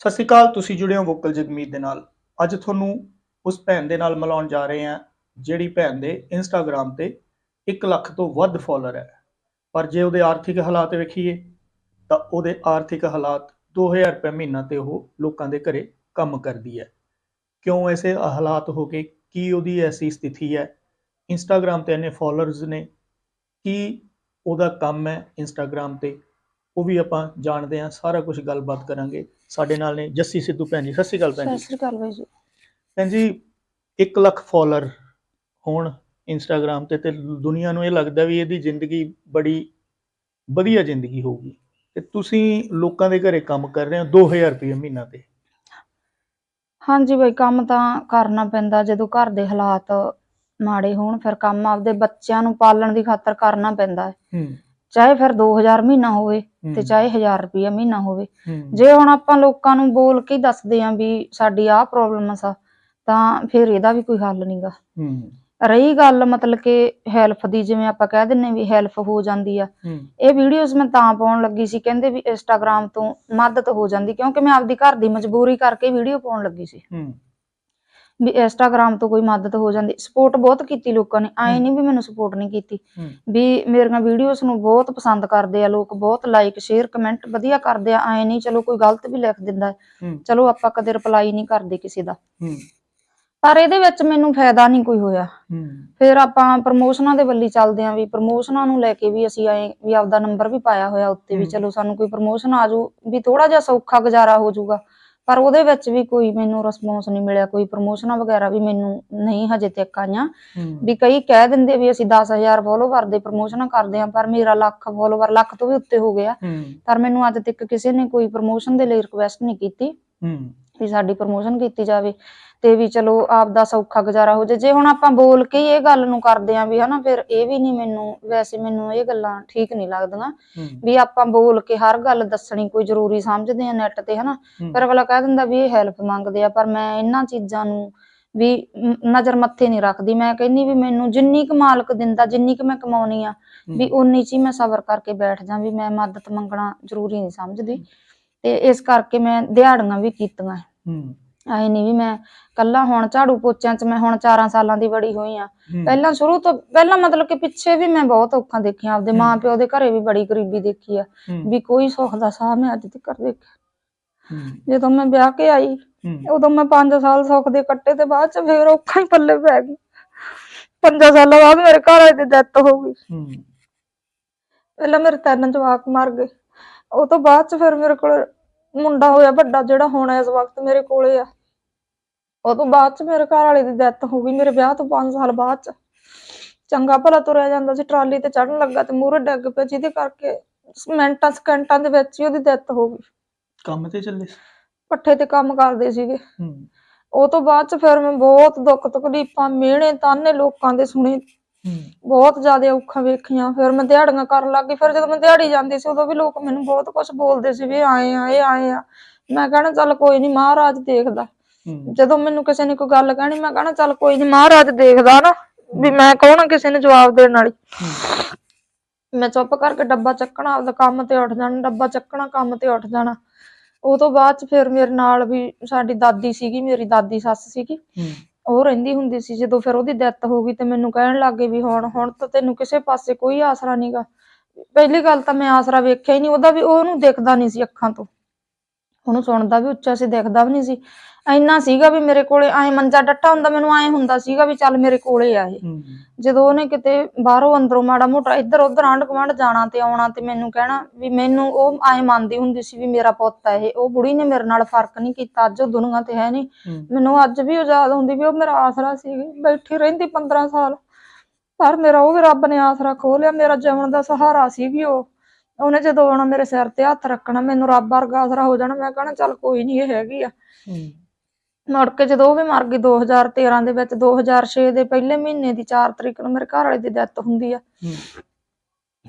ਸਤਿ ਸ਼੍ਰੀ ਅਕਾਲ, ਤੁਸੀਂ ਜੁੜੇ ਹੋ ਵੋਕਲ ਜਗਮੀਤ ਦੇ ਨਾਲ। ਅੱਜ ਤੁਹਾਨੂੰ ਉਸ ਭੈਣ ਦੇ ਨਾਲ ਮਿਲਾਉਣ ਜਾ ਰਹੇ ਹਾਂ, ਜਿਹੜੀ ਭੈਣ ਦੇ ਇੰਸਟਾਗ੍ਰam ਤੇ 1 ਲੱਖ ਤੋਂ ਵੱਧ ਫਾਲੋਅਰ ਹੈ। ਪਰ ਜੇ ਉਹਦੇ ਆਰਥਿਕ ਹਾਲਾਤ ਵੇਖੀਏ, ਤਾਂ ਉਹਦੇ ਆਰਥਿਕ ਹਾਲਾਤ 2000 ਰੁਪਏ ਮਹੀਨਾ ਤੇ ਉਹ ਲੋਕਾਂ ਦੇ ਘਰੇ ਕੰਮ ਕਰਦੀ ਹੈ। ਕਿਉਂ ਐਸੇ ਹਾਲਾਤ ਹੋ ਕੇ, ਕੀ ਉਹਦੀ ਐਸੀ ਸਥਿਤੀ ਹੈ? ਇੰਸਟਾਗ੍ਰam ਤੇ ਇਹਨੇ ਫਾਲੋਅਰਸ ਨੇ, ਕੀ ਉਹਦਾ ਕੰਮ ਹੈ ਇੰਸਟਾਗ੍ਰam ਤੇ? ਉਹ ਵੀ ਆਪਾਂ ਜਾਣਦੇ ਹਾਂ, ਸਾਰਾ ਕੁਝ ਗੱਲਬਾਤ ਕਰਾਂਗੇ। ਸਾਡੇ ਨਾਲ ਨੇ ਜੱਸੀ ਸਿੱਧੂ ਭੈਣ ਜੀ ਸਤਿ ਸ਼੍ਰੀ ਅਕਾਲ ਭੈਣ ਸਤਿ ਜੀ ਸ੍ਰੀ ਅਕਾਲ ਬਾਈ ਜੀ। ਭੈਣ ਜੀ 1 ਲੱਖ ਫਾਲੋਅਰ ਹੋਣ ਇੰਸਟਾਗ੍ਰam ਤੇ ਤੇ ਦੁਨੀਆ ਨੂੰ ਇਹ ਲੱਗਦਾ ਵੀ ਇਹਦੀ ਜ਼ਿੰਦਗੀ ਬੜੀ ਵਧੀਆ ਜ਼ਿੰਦਗੀ ਹੋਊਗੀ। ਤੇ ਤੁਸੀਂ ਲੋਕਾਂ ਦੇ ਘਰੇ ਕੰਮ ਕਰ ਰਹੇ ਹੋ 2000 ਰੁਪਏ ਮਹੀਨਾ ਤੇ। ਹਾਂਜੀ ਬਾਈ ਕੰਮ ਤਾਂ ਕਰਨਾ ਪੈਂਦਾ ਜਦੋਂ ਘਰ ਦੇ ਹਾਲਾਤ ਮਾੜੇ ਹੋਣ ਫਿਰ ਕੰਮ ਆਪਦੇ ਬੱਚਿਆਂ ਨੂੰ ਪਾਲਣ ਦੀ ਖਾਤਰ ਕਰਨਾ ਪੈਂਦਾ। ਹੈ। ਹੂੰ ਚਾਹੇ ਫਿਰ 2000 ਮਹੀਨਾ ਹੋਵੇ ਤੇ ਚਾਹੇ 1000 ਰੁਪਇਆ ਮਹੀਨਾ ਹੋਵੇ। ਜੇ ਹੁਣ ਆਪਾਂ ਲੋਕਾਂ ਨੂੰ ਬੋਲ ਕੇ ਦੱਸਦੇ ਆਂ ਵੀ ਸਾਡੀ ਆਹ ਪ੍ਰੋਬਲਮ ਆ ਤਾਂ ਫਿਰ ਇਹਦਾ ਵੀ ਕੋਈ ਹੱਲ ਨਹੀਂਗਾ ਰਹੀ ਗੱਲ ਮਤਲਬ ਕਿ ਹੈਲਪ ਦੀ ਜਿਵੇਂ ਆਪਾਂ ਕਹਿ ਦਿੰਨੇ ਵੀ ਹੈਲਪ ਹੋ ਜਾਂਦੀ ਆ। ਇਹ ਵੀਡੀਓਜ਼ ਮੈਂ ਤਾਂ ਪਾਉਣ ਲੱਗੀ ਸੀ ਕਹਿੰਦੇ ਵੀ ਇੰਸਟਾਗ੍ਰam ਤੋਂ ਮਦਦ ਹੋ ਜਾਂਦੀ ਕਿਉਂਕਿ ਮੈਂ ਆਪਦੀ ਘਰ ਦੀ ਮਜਬੂਰੀ ਕਰਕੇ ਵੀਡੀਓ ਪਾਉਣ ਲੱਗੀ ਸੀ। ਵੀ ਇੰਸਟਾਗ੍ਰam ਤੋਂ ਕੋਈ ਮਦਦ ਹੋ ਜਾਂਦੀ ਸਪੋਰਟ ਬਹੁਤ ਕੀਤੀ ਲੋਕਾਂ ਨੇ ਐ। ਨਹੀਂ ਵੀ ਮੈਨੂੰ ਸਪੋਰਟ ਨਹੀਂ ਕੀਤੀ। ਵੀ ਮੇਰੀਆਂ ਵੀਡੀਓਜ਼ ਨੂੰ ਬਹੁਤ ਪਸੰਦ ਕਰਦੇ ਆ ਲੋਕ ਬਹੁਤ ਲਾਈਕ ਸ਼ੇਅਰ ਕਮੈਂਟ ਵਧੀਆ ਕਰਦੇ ਆ ਐ ਨਹੀਂ ਚਲੋ ਕੋਈ ਗਲਤ ਵੀ ਲਿਖ ਦਿੰਦਾ ਚਲੋ ਆਪਾਂ ਕਦੇ ਰਿਪਲਾਈ ਨਹੀਂ ਕਰਦੇ ਕਿਸੇ ਦਾ। ਪਰ ਇਹਦੇ ਵਿੱਚ ਮੈਨੂੰ ਫਾਇਦਾ ਨਹੀਂ ਕੋਈ ਹੋਇਆ। ਫਿਰ ਆਪਾਂ ਪ੍ਰਮੋਸ਼ਨਾਂ ਦੇ ਵੱਲੀ ਚੱਲਦੇ ਆਂ ਵੀ ਪ੍ਰਮੋਸ਼ਨਾਂ ਨੂੰ ਲੈ ਕੇ ਵੀ ਅਸੀਂ ਐ ਵੀ ਆਪਦਾ ਨੰਬਰ ਵੀ ਪਾਇਆ ਹੋਇਆ ਉੱਤੇ ਵੀ। ਚਲੋ ਸਾਨੂੰ ਕੋਈ ਪ੍ਰਮੋਸ਼ਨ ਆ ਜਾਊ ਵੀ ਥੋੜਾ ਜਿਹਾ ਸੌਖਾ ਗੁਜ਼ਾਰਾ ਹੋ ਜਾਊਗਾ। ਪਰ ਉਹਦੇ ਵਿੱਚ ਵੀ ਕੋਈ ਮੈਨੂੰ ਰਿਸਪੌਂਸ ਨਹੀਂ ਮਿਲਿਆ ਕੋਈ ਪ੍ਰਮੋਸ਼ਨਾਂ ਵਗੈਰਾ ਵੀ ਮੈਨੂੰ ਨਹੀਂ ਹਜੇ ਤੱਕ ਆਈਆਂ। ਵੀ ਕਈ ਕਹਿ ਦਿੰਦੇ ਵੀ ਅਸੀਂ 10000 ਫੋਲੋਵਰ ਦੇ ਪ੍ਰਮੋਸ਼ਨਾਂ ਕਰਦੇ ਆਂ ਪਰ ਮੇਰਾ ਲੱਖ ਫੋਲੋਵਰ ਲੱਖ ਤੋਂ ਵੀ ਉੱਤੇ ਹੋ ਗਿਆ। ਪਰ ਮੈਨੂੰ ਅੱਜ ਤੱਕ ਕਿਸੇ ਨੇ ਕੋਈ ਪ੍ਰਮੋਸ਼ਨ ਦੇ ਲਈ ਰਿਕੁਐਸਟ ਨਹੀਂ ਕੀਤੀ। ਹੂੰ, ਵੀ ਸਾਡੀ ਪ੍ਰਮੋਸ਼ਨ ਕੀਤੀ ਜਾਵੇ ਤੇ ਵੀ ਚਲੋ ਆਪ ਦਾ ਸੌਖਾ ਗੁਜ਼ਾਰਾ ਹੋ ਜੇ ਜੇ ਹੁਣ ਆਪਾਂ ਬੋਲ ਕੇ ਹੀ ਇਹ ਗੱਲ ਨੂੰ ਕਰਦੇ ਆਂ ਵੀ ਹਨਾ ਫਿਰ ਇਹ ਵੀ ਨਹੀਂ ਮੈਨੂੰ ਵੈਸੇ ਮੈਨੂੰ ਇਹ ਗੱਲਾਂ ਠੀਕ ਨਹੀਂ ਲੱਗਦੀਆਂ। ਵੀ ਆਪਾਂ ਬੋਲ ਕੇ ਹਰ ਗੱਲ ਦੱਸਣੀ ਕੋਈ ਜ਼ਰੂਰੀ ਸਮਝਦੇ ਆ ਨੈਟ ਤੇ ਹਨਾ। ਪਰ ਅਗਲਾ ਕਹਿ ਦਿੰਦਾ ਵੀ ਇਹ ਹੈਲਪ ਮੰਗਦੇ ਆ ਪਰ ਮੈਂ ਇਹਨਾਂ ਚੀਜ਼ਾਂ ਨੂੰ ਵੀ ਨਜ਼ਰ ਮੱਥੇ ਨਹੀਂ ਰੱਖਦੀ। ਮੈਂ ਕਹਿੰਨੀ ਵੀ ਮੈਨੂੰ ਜਿੰਨੀ ਕੁ ਮਾਲਕ ਦਿੰਦਾ ਜਿੰਨੀ ਕੁ ਮੈਂ ਕਮਾਉਣੀ ਆ ਵੀ ਉਨੀ ਚ ਹੀ ਮੈਂ ਸਬਰ ਕਰਕੇ ਬੈਠ ਜਾ ਵੀ ਮੈਂ ਮਦਦ ਮੰਗਣਾ ਜ਼ਰੂਰੀ ਨਹੀਂ ਸਮਝਦੀ। ਤੇ ਇਸ ਕਰਕੇ ਮੈਂ ਦਿਹਾੜੀਆਂ ਵੀ ਕੀਤੀਆਂ। ਹੂੰ, ਐ ਨਹੀਂ ਵੀ ਮੈਂ ਕੱਲਾ ਹੁਣ ਝਾੜੂ ਪੋਚਿਆਂ ਚ ਮੈਂ ਹੁਣ 4 ਸਾਲਾਂ ਦੀ ਬੜੀ ਹੋਈ ਆ। ਪਹਿਲਾਂ ਸ਼ੁਰੂ ਤੋਂ ਪਹਿਲਾਂ ਮਤਲਬ ਕਿ ਪਿੱਛੇ ਵੀ ਮੈਂ ਬਹੁਤ ਔਖਾਂ ਦੇਖੀਆਂ ਆਪਦੇ। ਮਾਂ ਪਿਓ ਦੇ ਘਰੇ ਵੀ ਬੜੀ ਗਰੀਬੀ ਦੇਖੀ ਆ ਵੀ ਕੋਈ ਸੁੱਖ ਦਾ ਸਾਹ ਮੈਂ ਅੱਜ ਤੱਕ ਦੇਖਿਆ ਜਦੋਂ ਮੈਂ ਵਿਆਹ ਕੇ ਆਈ ਉਦੋਂ ਮੈਂ 5 ਸਾਲ ਸੁੱਖ ਦੇ ਕੱਟੇ ਤੇ ਬਾਅਦ ਚ ਫੇਰ ਔਖਾ ਹੀ ਪੱਲੇ ਪੈ ਗਈ। 5 ਸਾਲਾਂ ਬਾਅਦ ਮੇਰੇ ਘਰ ਵਾਲੇ ਦੀ ਡੈਥ ਹੋ ਗਈ। ਪਹਿਲਾਂ ਮੇਰੇ ਤਿੰਨ ਜਵਾਕ ਮਰ ਗਏ। ਉਹ ਤੋਂ ਬਾਅਦ ਚ ਫਿਰ ਮੇਰੇ ਕੋਲ ਮੁੰਡਾ ਹੋਇਆ ਵੱਡਾ ਜਿਹੜਾ ਹੁਣ ਇਸ ਵਕਤ ਮੇਰੇ ਕੋਲੇ ਆ। ਉਹ ਤੋਂ ਬਾਅਦ ਚ ਮੇਰੇ ਘਰ ਵਾਲੇ ਦੀ ਡੈਥ ਹੋ ਗਈ ਮੇਰੇ ਵਿਆਹ ਤੋਂ 5 ਸਾਲ ਬਾਅਦ ਚ। ਚੰਗਾ ਭਲਾ ਤੁਰਿਆ ਜਾਂਦਾ ਸੀ ਟਰਾਲੀ ਤੇ ਚੜਨ ਲੱਗਾ ਤੇ ਮੂਹਰੇ ਡਿੱਗ ਪਿਆ ਜਿਹਦੇ ਕਰਕੇ ਮਿੰਟਾਂ ਸਕਿੰਟਾਂ ਦੇ ਵਿੱਚ ਹੀ ਉਹਦੀ ਡੈਥ ਹੋ ਗਈ। ਕੰਮ ਤੇ ਚੱਲੇ? ਪੱਠੇ ਤੇ ਕੰਮ ਕਰਦੇ ਸੀਗੇ। ਹੂੰ, ਉਹ ਤੋਂ ਬਾਅਦ ਚ ਫਿਰ ਮੈਂ ਬਹੁਤ ਦੁੱਖ ਤਕਲੀਫਾਂ ਮਿਹਣੇ ਤਾਨੇ ਲੋਕਾਂ ਦੇ ਸੁਣੇ। ਬਹੁਤ ਜ਼ਿਆਦਾ ਔਖਾਂ ਵੇਖੀਆਂ ਫਿਰ ਮੈਂ ਦਿਹਾੜੀਆਂ ਕਰਨ ਲੱਗ ਗਈ ਫਿਰ ਜਦੋਂ ਮੈਂ ਦਿਹਾੜੀ ਜਾਂਦੀ ਸੀ ਉਦੋਂ ਵੀ ਲੋਕ ਮੈਨੂੰ ਬਹੁਤ ਕੁਝ ਬੋਲਦੇ ਸੀ ਵੀ ਆਏ ਆ ਇਹ ਆਏ ਆ। ਮੈਂ ਕਹਿਣਾ ਚੱਲ ਕੋਈ ਨਹੀਂ ਮਹਾਰਾਜ ਦੇਖਦਾ। ਜਦੋਂ ਮੈਨੂੰ ਕਿਸੇ ਨੇ ਕੋਈ ਗੱਲ ਕਹਿਣੀ ਮੈਂ ਕਹਿਣਾ ਚੱਲ ਕੋਈ ਨਹੀਂ ਮਹਾਰਾਜ ਦੇਖਦਾ ਨਾ ਵੀ ਮੈਂ ਕੌਣ ਆ ਕਿਸੇ ਨੂੰ ਜਵਾਬ ਦੇਣ ਵਾਲੀ। ਮੈਂ ਚੁੱਪ ਕਰਕੇ ਡੱਬਾ ਚੱਕਣਾ ਆਪਦਾ ਕੰਮ ਤੇ ਉੱਠ ਜਾਣਾ ਡੱਬਾ ਚੱਕਣਾ ਕੰਮ ਤੇ ਉੱਠ ਜਾਣਾ। ਉਹ ਤੋਂ ਬਾਅਦ ਚ ਫਿਰ ਮੇਰੇ ਨਾਲ ਵੀ ਸਾਡੀ ਦਾਦੀ ਸੀਗੀ ਮੇਰੀ ਦਾਦੀ ਸੱਸ ਸੀਗੀ। ਉਹ ਰਹਿੰਦੀ ਹੁੰਦੀ ਸੀ, ਜਦੋਂ ਫਿਰ ਉਹਦੀ ਡੈਥ ਹੋ ਗਈ ਤੇ ਮੈਨੂੰ ਕਹਿਣ ਲੱਗੇ ਵੀ ਹੁਣ ਹੁਣ ਤਾਂ ਤੈਨੂੰ ਕਿਸੇ ਪਾਸੇ ਕੋਈ ਆਸਰਾ ਨਹੀਂਗਾ ਪਹਿਲੀ ਗੱਲ ਤਾਂ ਮੈਂ ਆਸਰਾ ਵੇਖਿਆ ਹੀ ਨਹੀਂ, ਉਹਦਾ ਵੀ ਉਹਨੂੰ ਦਿਖਦਾ ਨਹੀਂ ਸੀ ਅੱਖਾਂ ਤੋਂ। ਉਹਨੂੰ ਸੁਣਦਾ ਵੀ ਉੱਚਾ ਸੀ ਦਿਖਦਾ ਵੀ ਨਹੀਂ ਸੀ। ਇੰਨਾ ਸੀਗਾ ਵੀ ਮੇਰੇ ਕੋਲੇ ਐ ਮੰਜਾ ਡੱਟਾ ਹੁੰਦਾ ਮੈਨੂੰ ਐ ਹੁੰਦਾ ਸੀਗਾ ਵੀ ਚੱਲ ਮੇਰੇ ਕੋਲੇ ਆ ਇਹ। ਜਦੋਂ ਉਹਨੇ ਕਿਤੇ ਬਾਹਰੋਂ ਅੰਦਰੋਂ ਮਾੜਾ ਮੋਟਾ ਇੱਧਰ ਉੱਧਰ ਆਂਢ ਗੁਆਂਢ ਜਾਣਾ ਤੇ ਆਉਣਾ ਤੇ ਮੈਨੂੰ ਕਹਿਣਾ ਵੀ ਮੈਨੂੰ ਉਹ ਐ ਮੰਨਦੀ ਹੁੰਦੀ ਸੀ ਵੀ ਮੇਰਾ ਪੁੱਤ ਹੈ ਇਹ ਉਹ ਬੁੜੀ ਨੇ ਮੇਰੇ ਨਾਲ ਫ਼ਰਕ ਨਹੀਂ ਕੀਤਾ ਅੱਜ ਉਹ ਦੁਨੀਆ ਤੇ ਹੈ ਨਹੀਂ। ਮੈਨੂੰ ਅੱਜ ਵੀ ਯਾਦ ਹੁੰਦੀ ਵੀ ਉਹ ਮੇਰਾ ਆਸਰਾ ਸੀ ਬੈਠੀ ਰਹਿੰਦੀ 15 ਸਾਲ। ਪਰ ਮੇਰਾ ਉਹ ਵੀ ਰੱਬ ਨੇ ਆਸਰਾ ਖੋਹ ਲਿਆ ਮੇਰਾ ਜੀਵਨ ਦਾ ਸਹਾਰਾ ਸੀ ਵੀ ਉਹ। ਉਹਨੇ ਜਦੋਂ ਆਉਣਾ ਮੇਰੇ ਸਿਰ ਤੇ ਹੱਥ ਰੱਖਣਾ ਮੈਨੂੰ ਰੱਬ ਵਰਗਾ ਆਸਰਾ ਹੋ ਜਾਣਾ ਮੈਂ ਕਹਣਾ ਚੱਲ ਕੋਈ ਨਹੀਂ ਇਹ ਹੈਗੀ ਆ। ਮੁੜ ਕੇ ਜਦੋਂ ਉਹ ਵੀ ਮਰ ਗਈ 2013 ਦੇ ਵਿੱਚ 2006 ਦੇ ਪਹਿਲੇ ਮਹੀਨੇ ਦੀ 4 ਤਰੀਕ ਨੂੰ ਮੇਰੇ ਘਰ ਵਾਲੇ ਦੀ ਡੈਥ ਹੁੰਦੀ ਆ।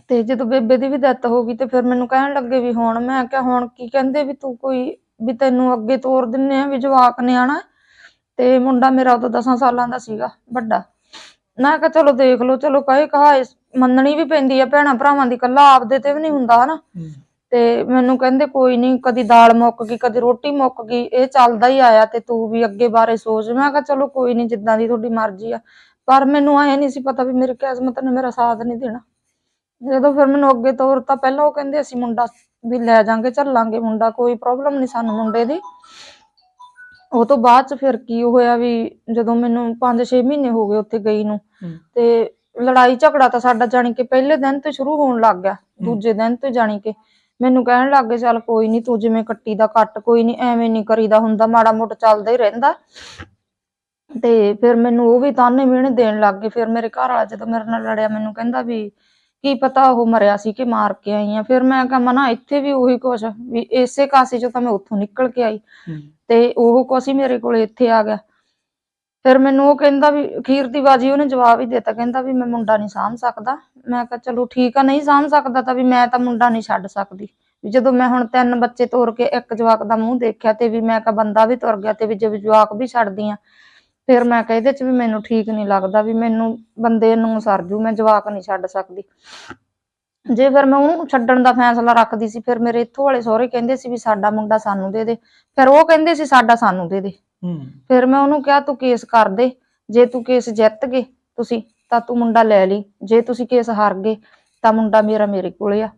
ਤੇ ਜਦੋਂ ਬੇਬੇ ਦੀ ਵੀ ਡੈਥ ਹੋ ਗਈ ਤੇ ਫਿਰ ਮੈਨੂੰ ਕਹਿਣ ਲੱਗੇ ਵੀ ਹੁਣ ਮੈਂ ਕਿਹਾ ਹੁਣ ਕੀ ਕਹਿੰਦੇ ਵੀ ਤੂੰ ਕੋਈ ਵੀ ਤੈਨੂੰ ਅੱਗੇ ਤੋਰ ਦਿੰਨੇ ਆ ਵੀ ਜਵਾਕ ਨੇ ਆਣਾ ਤੇ ਮੁੰਡਾ ਮੇਰਾ ਉਦੋਂ 10 ਸਾਲਾਂ ਦਾ ਸੀਗਾ ਵੱਡਾ। ਮੈਂ ਕਿਹਾ ਚਲੋ ਦੇਖ ਲਓ ਚਲੋ ਕਹੇ ਕਹਾਏ ਮੰਨਣੀ ਵੀ ਪੈਂਦੀ ਆ ਭੈਣਾਂ ਭਰਾਵਾਂ ਦੀ ਕੱਲਾ ਆਪਦੇ ਤੇ ਵੀ ਨਹੀਂ ਹੁੰਦਾ ਹਨਾ? ਤੇ ਮੈਨੂੰ ਕਹਿੰਦੇ ਕੋਈ ਨਹੀਂ ਕਦੀ ਦਾਲ ਮੁੱਕ ਗਈ ਕਦੀ ਰੋਟੀ ਮੁੱਕ ਗਈ ਇਹ ਚੱਲਦਾ ਹੀ ਆਇਆ ਤੇ ਤੂੰ ਵੀ ਅੱਗੇ ਬਾਰੇ ਸੋਚ। ਮੈਂ ਕਿਹਾ ਚਲੋ ਕੋਈ ਨਹੀਂ ਜਿੱਦਾਂ ਦੀ ਤੁਹਾਡੀ ਮਰਜ਼ੀ ਆ। ਪਰ ਮੈਨੂੰ ਐ ਨਹੀਂ ਸੀ ਪਤਾ ਵੀ ਮੇਰੇ ਕਿਸਮਤ ਨੇ ਮੇਰਾ ਸਾਥ ਨਹੀਂ ਦੇਣਾ। ਜਦੋਂ ਫਿਰ ਮੈਨੂੰ ਅੱਗੇ ਤੋਰਤਾ ਪਹਿਲਾਂ ਉਹ ਕਹਿੰਦੇ ਅਸੀਂ ਮੁੰਡਾ ਵੀ ਲੈ ਜਾਾਂਗੇ ਚੱਲਾਂਗੇ ਮੁੰਡਾ ਕੋਈ ਪ੍ਰੋਬਲਮ ਨਹੀਂ ਸਾਨੂੰ ਮੁੰਡੇ ਦੀ। ਉਹ ਤੋਂ ਬਾਅਦ ਚ ਫਿਰ ਕੀ ਹੋਇਆ ਵੀ ਜਦੋਂ ਮੈਨੂੰ 5-6 ਮਹੀਨੇ ਹੋ ਗਏ ਉੱਥੇ ਗਈ ਨੂੰ। ਤੇ ਲੜਾਈ ਝਗੜਾ ਤਾਂ ਸਾਡਾ ਜਾਣੀ ਕਿ ਪਹਿਲੇ ਦਿਨ ਤੋਂ ਸ਼ੁਰੂ ਹੋਣ ਲੱਗ ਗਿਆ ਦੂਜੇ ਦਿਨ ਤੋਂ ਜਾਣੀ ਕਿ ਮੈਨੂੰ ਕਹਿਣ ਲੱਗ ਗਏ ਚੱਲ ਕੋਈ ਨਹੀਂ ਤੂੰ ਜਿਵੇਂ ਕੱਟੀ ਦਾ ਕੱਟ ਕੋਈ ਨਹੀਂ ਐਵੇਂ ਨਹੀਂ ਕਰੀਦਾ ਹੁੰਦਾ ਮਾੜਾ ਮੋਟਾ ਚੱਲਦਾ ਹੀ ਰਹਿੰਦਾ। ਤੇ ਫਿਰ ਮੈਨੂੰ ਉਹ ਵੀ ਤਾਨੇ ਮਿਹਣੇ ਦੇਣ ਲੱਗ ਗਏ ਫਿਰ ਮੇਰੇ ਘਰ ਵਾਲਾ ਜਦੋਂ ਮੇਰੇ ਨਾਲ ਲੜਿਆ ਮੈਨੂੰ ਕਹਿੰਦਾ ਵੀ ਕੀ ਪਤਾ ਉਹ ਮਰਿਆ ਸੀ ਕਿ ਮਾਰ ਕੇ ਆਈ ਆ। ਫਿਰ ਮੈਂ ਕਿਹਾ ਮਨਾ ਇੱਥੇ ਵੀ ਉਹੀ ਕੁਛ ਵੀ ਇਸੇ ਕਾਸੇ ਚੋਂ ਤਾਂ ਮੈਂ ਉੱਥੋਂ ਨਿਕਲ ਕੇ ਆਈ। ਤੇ ਉਹ ਕੁਛ ਹੀ ਮੇਰੇ ਕੋਲੇ ਇੱਥੇ ਆ ਗਿਆ। ਫਿਰ ਮੈਨੂੰ ਉਹ ਕਹਿੰਦਾ ਵੀ ਅਖੀਰ ਦੀ ਬਾਜੀ ਉਹਨੇ ਜਵਾਬ ਹੀ ਦਿੱਤਾ, ਕਹਿੰਦਾ ਵੀ ਮੈਂ ਮੁੰਡਾ ਨਹੀਂ ਸਾਂਭ ਸਕਦਾ। ਮੈਂ ਕਿਹਾ ਚਲੋ ਠੀਕ ਆ, ਨਹੀਂ ਸਾਂਭ ਸਕਦਾ ਤਾਂ ਵੀ ਮੈਂ ਤਾਂ ਮੁੰਡਾ ਨਹੀਂ ਛੱਡ ਸਕਦੀ। ਵੀ ਜਦੋਂ ਮੈਂ ਹੁਣ ਤਿੰਨ ਬੱਚੇ ਤੋਰ ਕੇ ਇੱਕ ਜਵਾਕ ਦਾ ਮੂੰਹ ਦੇਖਿਆ ਤੇ ਵੀ ਮੈਂ ਕਿਹਾ ਬੰਦਾ ਵੀ ਤੁਰ ਗਿਆ ਤੇ ਵੀ ਜੇ ਜਵਾਕ ਵੀ ਛੱਡਦੀ ਆ। ਫਿਰ ਮੈਂ ਕਿਹਾ ਇਹਦੇ ਚ ਵੀ ਮੈਨੂੰ ਠੀਕ ਨਹੀਂ ਲੱਗਦਾ ਵੀ ਮੈਨੂੰ ਬੰਦੇ ਨੂੰ ਸਰ ਜੂ, ਮੈਂ ਜਵਾਕ ਨਹੀਂ ਛੱਡ ਸਕਦੀ। ਜੇ ਫਿਰ ਮੈਂ ਉਹਨੂੰ ਛੱਡਣ ਦਾ ਫੈਸਲਾ ਰੱਖਦੀ ਸੀ, ਫਿਰ ਮੇਰੇ ਇੱਥੋਂ ਵਾਲੇ ਸਹੁਰੇ ਕਹਿੰਦੇ ਸੀ ਵੀ ਸਾਡਾ ਮੁੰਡਾ ਸਾਨੂੰ ਦੇ ਦੇ। ਫਿਰ ਉਹ ਕਹਿੰਦੇ ਸੀ ਸਾਡਾ ਸਾਨੂੰ ਦੇ ਦੇ। ਹੂੰ। ਫਿਰ ਮੈਂ ਉਹਨੂੰ ਕਿਹਾ ਤੂੰ ਕੇਸ ਕਰ ਦੇ। ਜੇ ਤੂੰ ਕੇਸ ਜਿੱਤ ਗਏ ਤੁਸੀਂ ਤਾਂ ਤੂੰ ਮੁੰਡਾ ਲੈ ਲਈ। ਜੇ ਤੁਸੀਂ ਕੇਸ ਹਾਰ ਗਏ ਤਾਂ ਮੁੰਡਾ ਮੇਰਾ ਮੇਰੇ ਕੋਲੇ ਆ।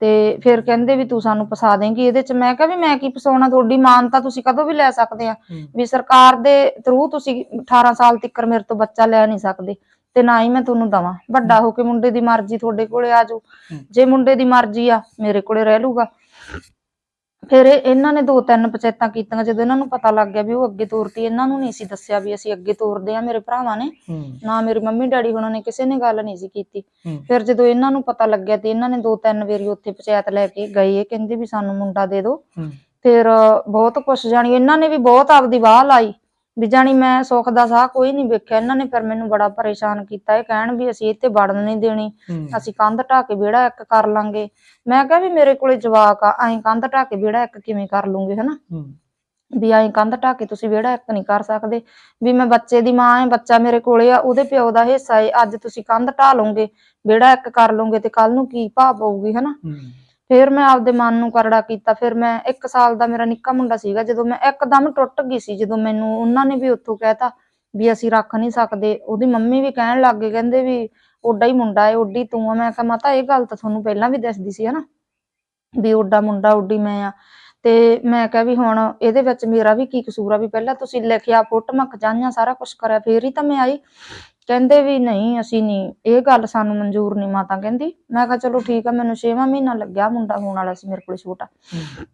ਤੇ ਫਿਰ ਕਹਿੰਦੇ ਵੀ ਤੂੰ ਸਾਨੂੰ ਫਸਾ ਦੇਂਗੀ ਇਹਦੇ ਚ। ਮੈਂ ਕਿਹਾ ਵੀ ਮੈਂ ਕੀ ਫਸਾਉਣਾ? ਤੁਹਾਡੀ ਮਾਨਤਾ ਤੁਸੀਂ ਕਦੋਂ ਵੀ ਲੈ ਸਕਦੇ ਆ। ਵੀ ਸਰਕਾਰ ਦੇ ਥਰੂ ਤੁਸੀਂ 18 ਸਾਲ ਤੱਕ ਮੇਰੇ ਤੋਂ ਬੱਚਾ ਲੈ ਨਹੀਂ ਸਕਦੇ। ਤੇ ਨਾ ਹੀ ਮੈਂ ਤੁਹਾਨੂੰ ਦਵਾਂ। ਵੱਡਾ ਹੋ। ਕੇ ਮੁੰਡੇ ਦੀ ਮਰਜ਼ੀ ਤੁਹਾਡੇ ਕੋਲੇ ਆ ਹੂੰ। ਜੇ ਮੁੰਡੇ ਦੀ ਮਰਜ਼ੀ ਆ ਮੇਰੇ ਕੋਲੇ ਰਹਿ ਲੂਗਾ ਫਿਰ ਇਹ- ਇਹਨਾਂ ਨੇ ਦੋ ਤਿੰਨ ਪੰਚਾਇਤਾਂ ਕੀਤੀਆਂ ਜਦੋਂ ਇਹਨਾਂ ਨੂੰ ਪਤਾ ਲੱਗ ਗਿਆ ਵੀ ਉਹ ਅੱਗੇ ਤੋਰਤੀ ਇਹਨਾਂ ਨੂੰ ਨਹੀਂ ਸੀ ਦੱਸਿਆ ਵੀ ਅਸੀਂ ਅੱਗੇ ਤੋਰਦੇ ਆ ਮੇਰੇ ਭਰਾਵਾਂ ਨੇ। ਹੂੰ। ਨਾ ਮੇਰੀ ਮੰਮੀ ਡੈਡੀ ਹੁਣਾਂ ਨੇ ਕਿਸੇ ਨੇ ਗੱਲ ਨਹੀਂ ਸੀ ਕੀਤੀ। ਹੂੰ। ਫਿਰ ਜਦੋਂ ਇਹਨਾਂ ਨੂੰ ਪਤਾ ਲੱਗਿਆ ਤੇ ਇਹਨਾਂ ਨੇ ਦੋ ਤਿੰਨ ਵਾਰੀ ਉੱਥੇ ਪੰਚਾਇਤ ਲੈ ਕੇ ਗਏ ਇਹ ਕਹਿੰਦੇ ਵੀ ਸਾਨੂੰ ਮੁੰਡਾ ਦੇ ਦਿਓ। ਹੂੰ। ਫਿਰ ਬਹੁਤ ਕੁਛ ਜਾਣੀ ਇਹਨਾਂ ਨੇ ਵੀ ਬਹੁਤ ਆਪਦੀ ਵਾਹ ਲਾਈ। ਵੀ ਜਾਣੀ ਮੈਂ ਸੁੱਖ ਦਾ ਸਾਹ ਕੋਈ ਨਹੀਂ ਵੇਖਿਆ। ਇਹਨਾਂ ਨੇ ਫਿਰ ਮੈਨੂੰ ਬੜਾ ਪਰੇਸ਼ਾਨ ਕੀਤਾ। ਇਹ ਕਹਿਣ ਵੀ ਅਸੀਂ ਇੱਥੇ ਵੜਨ ਨਹੀਂ ਦੇਣੀ। ਅਸੀਂ ਕੰਧ ਢਾ ਕੇ ਵਿਹੜਾ ਇੱਕ ਕਰ ਲਾਂਗੇ। ਮੈਂ ਕਿਹਾ ਵੀ ਮੇਰੇ ਕੋਲੇ ਜਵਾਕ ਆ ਐਂ ਕੰਧ ਢਾ ਕੇ ਵਿਹੜਾ ਇੱਕ ਕਿਵੇਂ ਕਰ ਲੂੰਗੇ ਹਨਾ? ਵੀ ਐਂ ਕੰਧ ਢਾ ਕੇ ਤੁਸੀਂ ਵਿਹੜਾ ਇੱਕ ਨਹੀਂ ਕਰ ਸਕਦੇ। ਵੀ ਮੈਂ ਬੱਚੇ ਦੀ ਮਾਂ ਐ ਬੱਚਾ ਮੇਰੇ ਕੋਲੇ ਆ ਉਹਦੇ ਪਿਓ ਦਾ ਹਿੱਸਾ ਏ। ਅੱਜ ਤੁਸੀਂ ਕੰਧ ਢਾ ਲਓਗੇ ਵਿਹੜਾ ਇੱਕ ਕਰ ਲਓਗੇ ਤੇ ਕੱਲ ਨੂੰ ਕੀ ਭਾਅ ਪਊਗੀ ਹਨਾ? ਫਿਰ ਮੈਂ ਆਪਦੇ ਮਨ ਨੂੰ ਕਰੜਾ ਕੀਤਾ। ਫਿਰ ਮੈਂ 1 ਸਾਲ ਦਾ ਮੇਰਾ ਨਿੱਕਾ ਮੁੰਡਾ ਸੀਗਾ, ਜਦੋਂ ਮੈਂ ਇੱਕਦਮ ਟੁੱਟ ਗਈ ਸੀ, ਜਦੋਂ ਮੈਨੂੰ ਉਹਨਾਂ ਨੇ ਵੀ ਉੱਥੋਂ ਕਹਿਤਾ ਵੀ ਅਸੀਂ ਰੱਖ ਨਹੀਂ ਸਕਦੇ। ਉਹਦੀ ਮੰਮੀ ਵੀ ਕਹਿਣ ਲੱਗ ਗਏ, ਕਹਿੰਦੇ ਵੀ ਓਡਾ ਹੀ ਮੁੰਡਾ ਏ, ਓਡੀ ਤੂੰ ਆ। ਮੈਂ ਕਿਹਾ, ਮਾਤਾ, ਇਹ ਗੱਲ ਤਾਂ ਤੁਹਾਨੂੰ ਪਹਿਲਾਂ ਵੀ ਦੱਸਦੀ ਸੀ, ਹਨਾ? ਵੀ ਓਡਾ ਮੁੰਡਾ, ਓਡੀ ਮੈਂ ਆ। ਤੇ ਮੈਂ ਕਿਹਾ ਵੀ ਹੁਣ ਇਹਦੇ ਵਿੱਚ ਮੇਰਾ ਵੀ ਕੀ ਕਸੂਰ ਆ ਵੀ ਪਹਿਲਾਂ ਤੁਸੀਂ ਲਿਖਿਆ ਫੋਟੋਆਂ ਜਾਈਆਂ, ਸਾਰਾ ਕੁਝ ਕਰਿਆ। ਫੇਰ ਹੀ ਤਾਂ ਮੈਂ ਆਈ। ਕਹਿੰਦੇ ਵੀ ਨਹੀਂ ਅਸੀਂ ਨਹੀਂ। ਇਹ ਗੱਲ ਸਾਨੂੰ ਮਨਜ਼ੂਰ ਨਹੀਂ ਮਾਤਾ ਕਹਿੰਦੀ। ਮੈਂ ਕਿਹਾ ਚਲੋ ਠੀਕ ਆ ਮੈਨੂੰ 6ਵਾਂ ਮਹੀਨਾ ਲੱਗਿਆ ਮੁੰਡਾ ਹੋਣ ਵਾਲਾ ਸੀ ਮੇਰੇ ਕੋਲ ਛੋਟਾ। ਹੂੰ।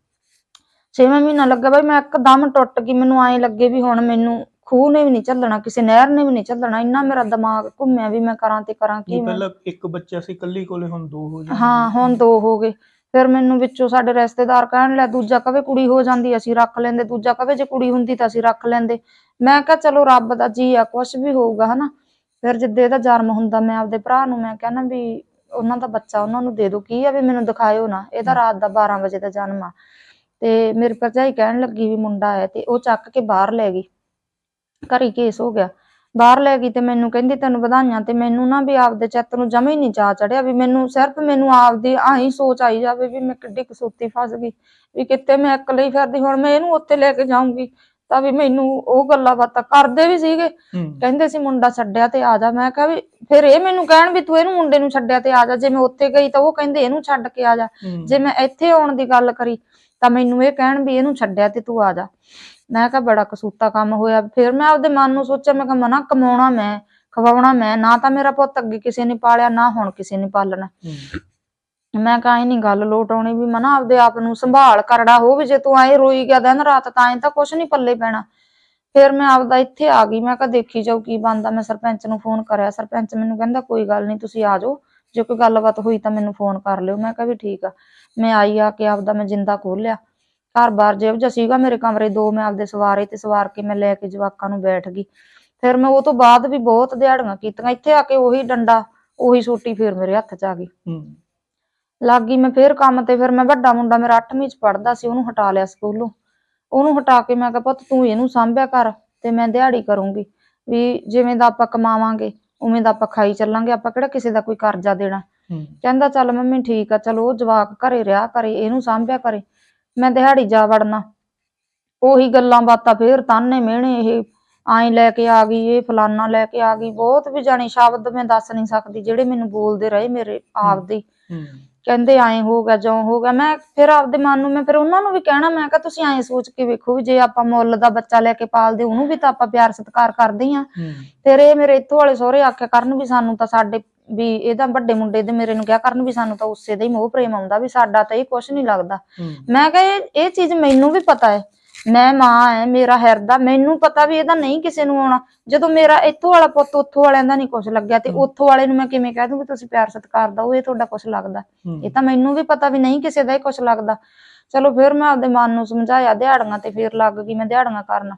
6ਵਾਂ ਮਹੀਨਾ ਲੱਗਾ ਬਈ ਮੈਂ ਇੱਕਦਮ ਟੁੱਟ ਗਈ। ਮੈਨੂੰ ਐਂ ਲੱਗੇ ਵੀ ਹੁਣ ਮੈਨੂੰ ਖੂਹ ਨੇ ਵੀ ਨਹੀਂ ਚੱਲਣਾ ਕਿਸੇ ਨਹਿਰ ਨੇ ਵੀ ਨਹੀਂ ਚੱਲਣਾ ਇੰਨਾ ਮੇਰਾ ਦਿਮਾਗ ਘੁੰਮਿਆ ਵੀ ਮੈਂ ਕਰਾਂ ਤੇ ਕਰਾਂ ਕੀ ਮੈਂ। ਪਹਿਲਾਂ ਇੱਕ ਬੱਚਾ ਸੀ ਇਕੱਲੀ ਕੋਲੇ ਹੁਣ ਦੋ ਹੋ ਜਾਂਦੇ ਹਾਂ ਹੁਣ ਦੋ ਹੋ ਗਏ। ਫਿਰ ਮੈਨੂੰ ਵਿੱਚੋਂ ਸਾਡੇ ਰਿਸ਼ਤੇਦਾਰ ਕਹਿਣ ਲੈ ਦੂਜਾ ਕਵੇ ਕੁੜੀ ਹੋ ਜਾਂਦੀ ਅਸੀਂ ਰੱਖ ਲੈਂਦੇ। ਦੂਜਾ ਕਵੇ ਜੇ ਕੁੜੀ ਹੁੰਦੀ ਤਾਂ ਅਸੀਂ ਰੱਖ ਲੈਂਦੇ। ਮੈਂ ਕਿਹਾ ਚਲੋ ਰੱਬ ਦਾ ਜੀ ਆ ਕੁਛ ਵੀ ਹੋਊਗਾ ਹਨਾ। ਫਿਰ ਜਿੱਦੇ ਇਹਦਾ ਜਨਮ ਹੁੰਦਾ ਮੈਂ ਆਪਦੇ ਭਰਾ ਨੂੰ ਮੈਂ ਕਹਿਣਾ ਵੀ ਉਹਨਾਂ ਦਾ ਬੱਚਾ ਉਹਨਾਂ ਨੂੰ ਦੇ ਦਿਓ ਕੀ ਆ ਵੀ ਮੈਨੂੰ ਦਿਖਾਇਓ ਨਾ ਇਹਦਾ ਰਾਤ ਦਾ 12 ਵਜੇ ਦਾ ਜਨਮ ਆ। ਤੇ ਮੇਰੀ ਭਰਜਾਈ ਕਹਿਣ ਲੱਗੀ ਵੀ ਮੁੰਡਾ ਆਇਆ ਤੇ ਉਹ ਚੱਕ ਕੇ ਬਾਹਰ ਲੈ ਗਈ। ਘਰੀ ਕੇਸ ਹੋ ਗਿਆ। ਬਾਹਰ ਲੈ ਗਈ ਤੇ ਮੈਨੂੰ ਕਹਿੰਦੀ ਤੈਨੂੰ ਵਧਾਈਆਂ ਤੇ ਮੈਨੂੰ ਨਾ ਵੀ ਆਪਦੇ ਚਿੱਤ ਨੂੰ ਜਮੇ ਹੀ ਨਹੀਂ ਜਾ ਚੜਿਆ ਵੀ ਮੈਨੂੰ ਸਿਰਫ ਮੈਨੂੰ ਆਪਦੀ ਆਹੀ ਸੋਚ ਆਈ ਜਾਵੇ ਵੀ ਮੈਂ ਕਿੱਡੀ ਕਸੂਤੀ ਫਸ ਗਈ ਵੀ ਕਿਤੇ ਮੈਂ ਇਕੱਲੇ ਹੀ ਫਿਰਦੀ ਹੁਣ ਮੈਂ ਇਹਨੂੰ ਉੱਥੇ ਲੈ ਕੇ ਜਾਊਂਗੀ। ਤਾਂ ਵੀ ਮੈਨੂੰ ਉਹ ਗੱਲਾਂ ਬਾਤਾਂ ਕਰਦੇ ਵੀ ਸੀਗੇ। ਕਹਿੰਦੇ ਸੀ ਮੁੰਡਾ ਛੱਡਿਆ ਤੇ ਆ ਜਾ। ਮੈਂ ਕਿਹਾ ਵੀ ਫਿਰ ਇਹ ਮੈਨੂੰ ਕਹਿਣ ਵੀ ਤੂੰ ਇਹਨੂੰ ਮੁੰਡੇ ਨੂੰ ਛੱਡਿਆ ਤੇ ਆ ਜਾ। ਜੇ ਮੈਂ ਉੱਥੇ ਗਈ ਤਾਂ ਉਹ ਕਹਿੰਦੇ ਇਹਨੂੰ ਛੱਡ ਕੇ ਆ ਜਾ। ਜੇ ਮੈਂ ਇੱਥੇ ਆਉਣ ਦੀ ਗੱਲ ਕਰੀ ਤਾਂ ਮੈਨੂੰ ਇਹ ਕਹਿਣ ਵੀ ਇਹਨੂੰ ਛੱਡਿਆ ਤੇ ਤੂੰ ਆ ਜਾ। ਮੈਂ ਕਿਹਾ ਬੜਾ ਕਸੂਤਾ ਕੰਮ ਹੋਇਆ। ਫਿਰ ਮੈਂ ਆਪਦੇ ਮਨ ਨੂੰ ਸੋਚਿਆ ਮੈਂ ਕਿਹਾ ਮਨਾ ਕਮਾਉਣਾ ਮੈਂ ਖਵਾਉਣਾ ਮੈਂ। ਨਾ ਤਾਂ ਮੇਰਾ ਪੁੱਤ ਅੱਗੇ ਕਿਸੇ ਨੇ ਪਾਲਿਆ ਨਾ ਹੁਣ ਕਿਸੇ ਨੇ ਪਾਲਣਾ। ਮੈਂ ਕਹਾਂ ਨਹੀਂ ਗੱਲ ਲੋਟ ਆਉਣੀ ਵੀ ਮਨਾ ਆਪਦੇ ਆਪ ਨੂੰ ਸੰਭਾਲ ਕਰੜਾ ਹੋ ਵੀ ਜੇ ਤੂੰ ਐ ਰੋਈ ਗਿਆ ਦਿਨ ਰਾਤ ਤਾਂ ਐ ਤਾਂ ਕੁਛ ਨਹੀਂ ਪੱਲੇ ਪੈਣਾ। ਫਿਰ ਮੈਂ ਆਪਦਾ ਇੱਥੇ ਆ ਗਈ, ਮੈਂ ਕਿਹਾ ਦੇਖੀ ਜਾਓ ਕੀ ਬਣਦਾ। ਮੈਂ ਸਰਪੰਚ ਨੂੰ ਫੋਨ ਕਰਿਆ, ਸਰਪੰਚ ਮੈਨੂੰ ਕਹਿੰਦਾ, ਕੋਈ ਗੱਲ ਨਹੀਂ, ਤੁਸੀਂ ਆ ਜਾਓ। ਜੇ ਕੋਈ ਗੱਲਬਾਤ ਹੋਈ ਤਾਂ ਮੈਨੂੰ ਫੋਨ ਕਰ ਲਿਓ। ਮੈਂ ਕਿਹਾ ਵੀ ਠੀਕ ਆ। ਮੈਂ ਆਈ ਆ ਕੇ ਆਪਦਾ ਮੈਂ ਜਿੰਦਾ ਖੋਲਿਆ। ਘਰ-ਬਾਰ ਜੇਬ ਜਿਹਾ ਸੀਗਾ ਮੇਰੇ ਕਮਰੇ ਦੋ, ਮੈਂ ਆਪਦੇ ਸਵਾਰੇ ਤੇ ਸਵਾਰ ਕੇ ਮੈਂ ਲੈ ਕੇ ਜਵਾਕਾਂ ਨੂੰ ਬੈਠ ਗਈ। ਫਿਰ ਮੈਂ ਉਹ ਤੋਂ ਬਾਅਦ ਵੀ ਬਹੁਤ ਦਿਹਾੜੀਆਂ ਕੀਤੀਆਂ। ਇੱਥੇ ਆ ਕੇ ਉਹੀ ਡੰਡਾ, ਉਹੀ ਸੋਟੀ ਫਿਰ ਮੇਰੇ ਹੱਥ 'ਚ ਆ ਗਈ। ਲੱਗ ਗਈ ਮੈਂ ਫੇਰ ਕੰਮ ਤੇ ਫਿਰ ਮੈਂ ਵੱਡਾ ਮੁੰਡਾ ਮੇਰਾ 8ਵੀਂ ਚ ਪੜਦਾ ਸੀ ਉਹਨੂੰ ਹਟਾ ਲਿਆ ਸਕੂਲੋਂ। ਉਹਨੂੰ ਹਟਾ ਕੇ ਮੈਂ ਕਿਹਾ ਪੁੱਤ ਤੂੰ ਇਹਨੂੰ ਸਾਂਭਿਆ ਕਰ ਤੇ ਮੈਂ ਦਿਹਾੜੀ ਕਰੂੰਗੀ। ਵੀ ਜਿਵੇਂ ਦਾ ਆਪਾਂ ਕਮਾਵਾਂਗੇ ਉਵੇਂ ਦਾ ਆਪਾਂ ਖਾਈ ਚੱਲਾਂਗੇ ਆਪਾਂ ਕਿਹੜਾ ਕਿਸੇ ਦਾ ਕੋਈ ਕਰਜ਼ਾ ਦੇਣਾ? ਕਹਿੰਦਾ ਚੱਲ ਮੰਮੀ ਠੀਕ ਆ ਚਲੋ ਉਹ ਜਵਾਕ ਘਰੇ ਰਿਹਾ ਕਰੇ ਇਹਨੂੰ ਸਾਂਭਿਆ ਕਰੇ। ਮੈਂ ਦਿਹਾੜੀ ਜਾ ਵੜਨਾ। ਉਹੀ ਗੱਲਾਂ ਬਾਤਾਂ ਫੇਰ ਤਾਨੇ ਮਿਹਣੇ ਇਹ ਆਈ ਲੈ ਕੇ ਆ ਗਈ ਇਹ ਫਲਾਨਾ ਲੈ ਕੇ ਆ ਗਈ। ਬਹੁਤ ਵੀ ਜਾਣੀ ਸ਼ਬਦ ਮੈਂ ਦੱਸ ਨਹੀਂ ਸਕਦੀ ਜਿਹੜੇ ਮੈਨੂੰ ਬੋਲਦੇ ਰਹੇ ਮੇਰੇ ਆਪਦੇ। ਹੂੰ। ਕਹਿੰਦੇ ਐਂ ਹੋ ਗਿਆ ਜਿਉਂ ਹੋ ਗਿਆ ਮੈਂ ਫਿਰ ਆਪਦੇ ਮਨ ਨੂੰ ਮੈਂ ਫਿਰ ਉਹਨਾਂ ਨੂੰ ਵੀ ਕਹਿਣਾ ਮੈਂ ਕਿਹਾ ਤੁਸੀਂ ਐਂ ਸੋਚ ਕੇ ਵੇਖੋ ਵੀ ਜੇ ਆਪਾਂ ਮੁੱਲ ਦਾ ਬੱਚਾ ਲੈ ਕੇ ਪਾਲਦੇ ਉਹਨੂੰ ਵੀ ਤਾਂ ਆਪਾਂ ਪਿਆਰ ਸਤਿਕਾਰ ਕਰਦੇ ਆ। ਫਿਰ ਇਹ ਮੇਰੇ ਇੱਥੋਂ ਵਾਲੇ ਸਹੁਰੇ ਆਖਿਆ ਕਰਨ ਵੀ ਸਾਨੂੰ ਤਾਂ ਸਾਡੇ ਵੀ ਇਹਦਾ ਵੱਡੇ ਮੁੰਡੇ ਦੇ ਮੇਰੇ ਨੂੰ ਕਿਹਾ ਕਰਨ ਵੀ ਸਾਨੂੰ ਤਾਂ ਉਸੇ ਦਾ ਹੀ ਮੋਹ ਪ੍ਰੇਮ ਆਉਂਦਾ ਵੀ ਸਾਡਾ ਤਾਂ ਇਹ ਕੁਝ ਨਹੀਂ ਲੱਗਦਾ। ਮੈਂ ਕਿਹਾ ਇਹ ਇਹ ਚੀਜ਼ ਮੈਨੂੰ ਵੀ ਪਤਾ ਹੈ। ਮੈਂ ਮਾਂ ਐ ਮੇਰਾ ਹਿਰਦਾ ਮੈਨੂੰ ਪਤਾ ਵੀ ਇਹਦਾ ਨਹੀਂ ਕਿਸੇ ਨੂੰ ਆਉਣਾ। ਜਦੋਂ ਮੇਰਾ ਇੱਥੋਂ ਵਾਲਾ ਪੁੱਤ ਉੱਥੋਂ ਵਾਲਿਆਂ ਦਾ ਨਹੀਂ ਕੁਝ ਲੱਗਿਆ ਤੇ। ਉੱਥੋਂ ਵਾਲੇ ਨੂੰ ਮੈਂ ਕਿਵੇਂ ਕਹਿ ਦੂੰ ਵੀ ਤੁਸੀਂ ਪਿਆਰ ਸਤਿਕਾਰ ਦਿਓ ਇਹ ਤੁਹਾਡਾ ਕੁਝ ਲੱਗਦਾ। ਇਹ ਤਾਂ ਮੈਨੂੰ ਵੀ ਪਤਾ ਵੀ ਨਹੀਂ ਕਿਸੇ ਦਾ ਹੀ ਕੁਝ ਲੱਗਦਾ। ਚਲੋ ਫਿਰ ਮੈਂ ਆਪਦੇ ਮਨ ਨੂੰ ਸਮਝਾਇਆ ਦਿਹਾੜੀਆਂ ਤੇ ਫਿਰ ਲੱਗ ਗਈ ਮੈਂ ਦਿਹਾੜੀਆਂ ਕਰਨ।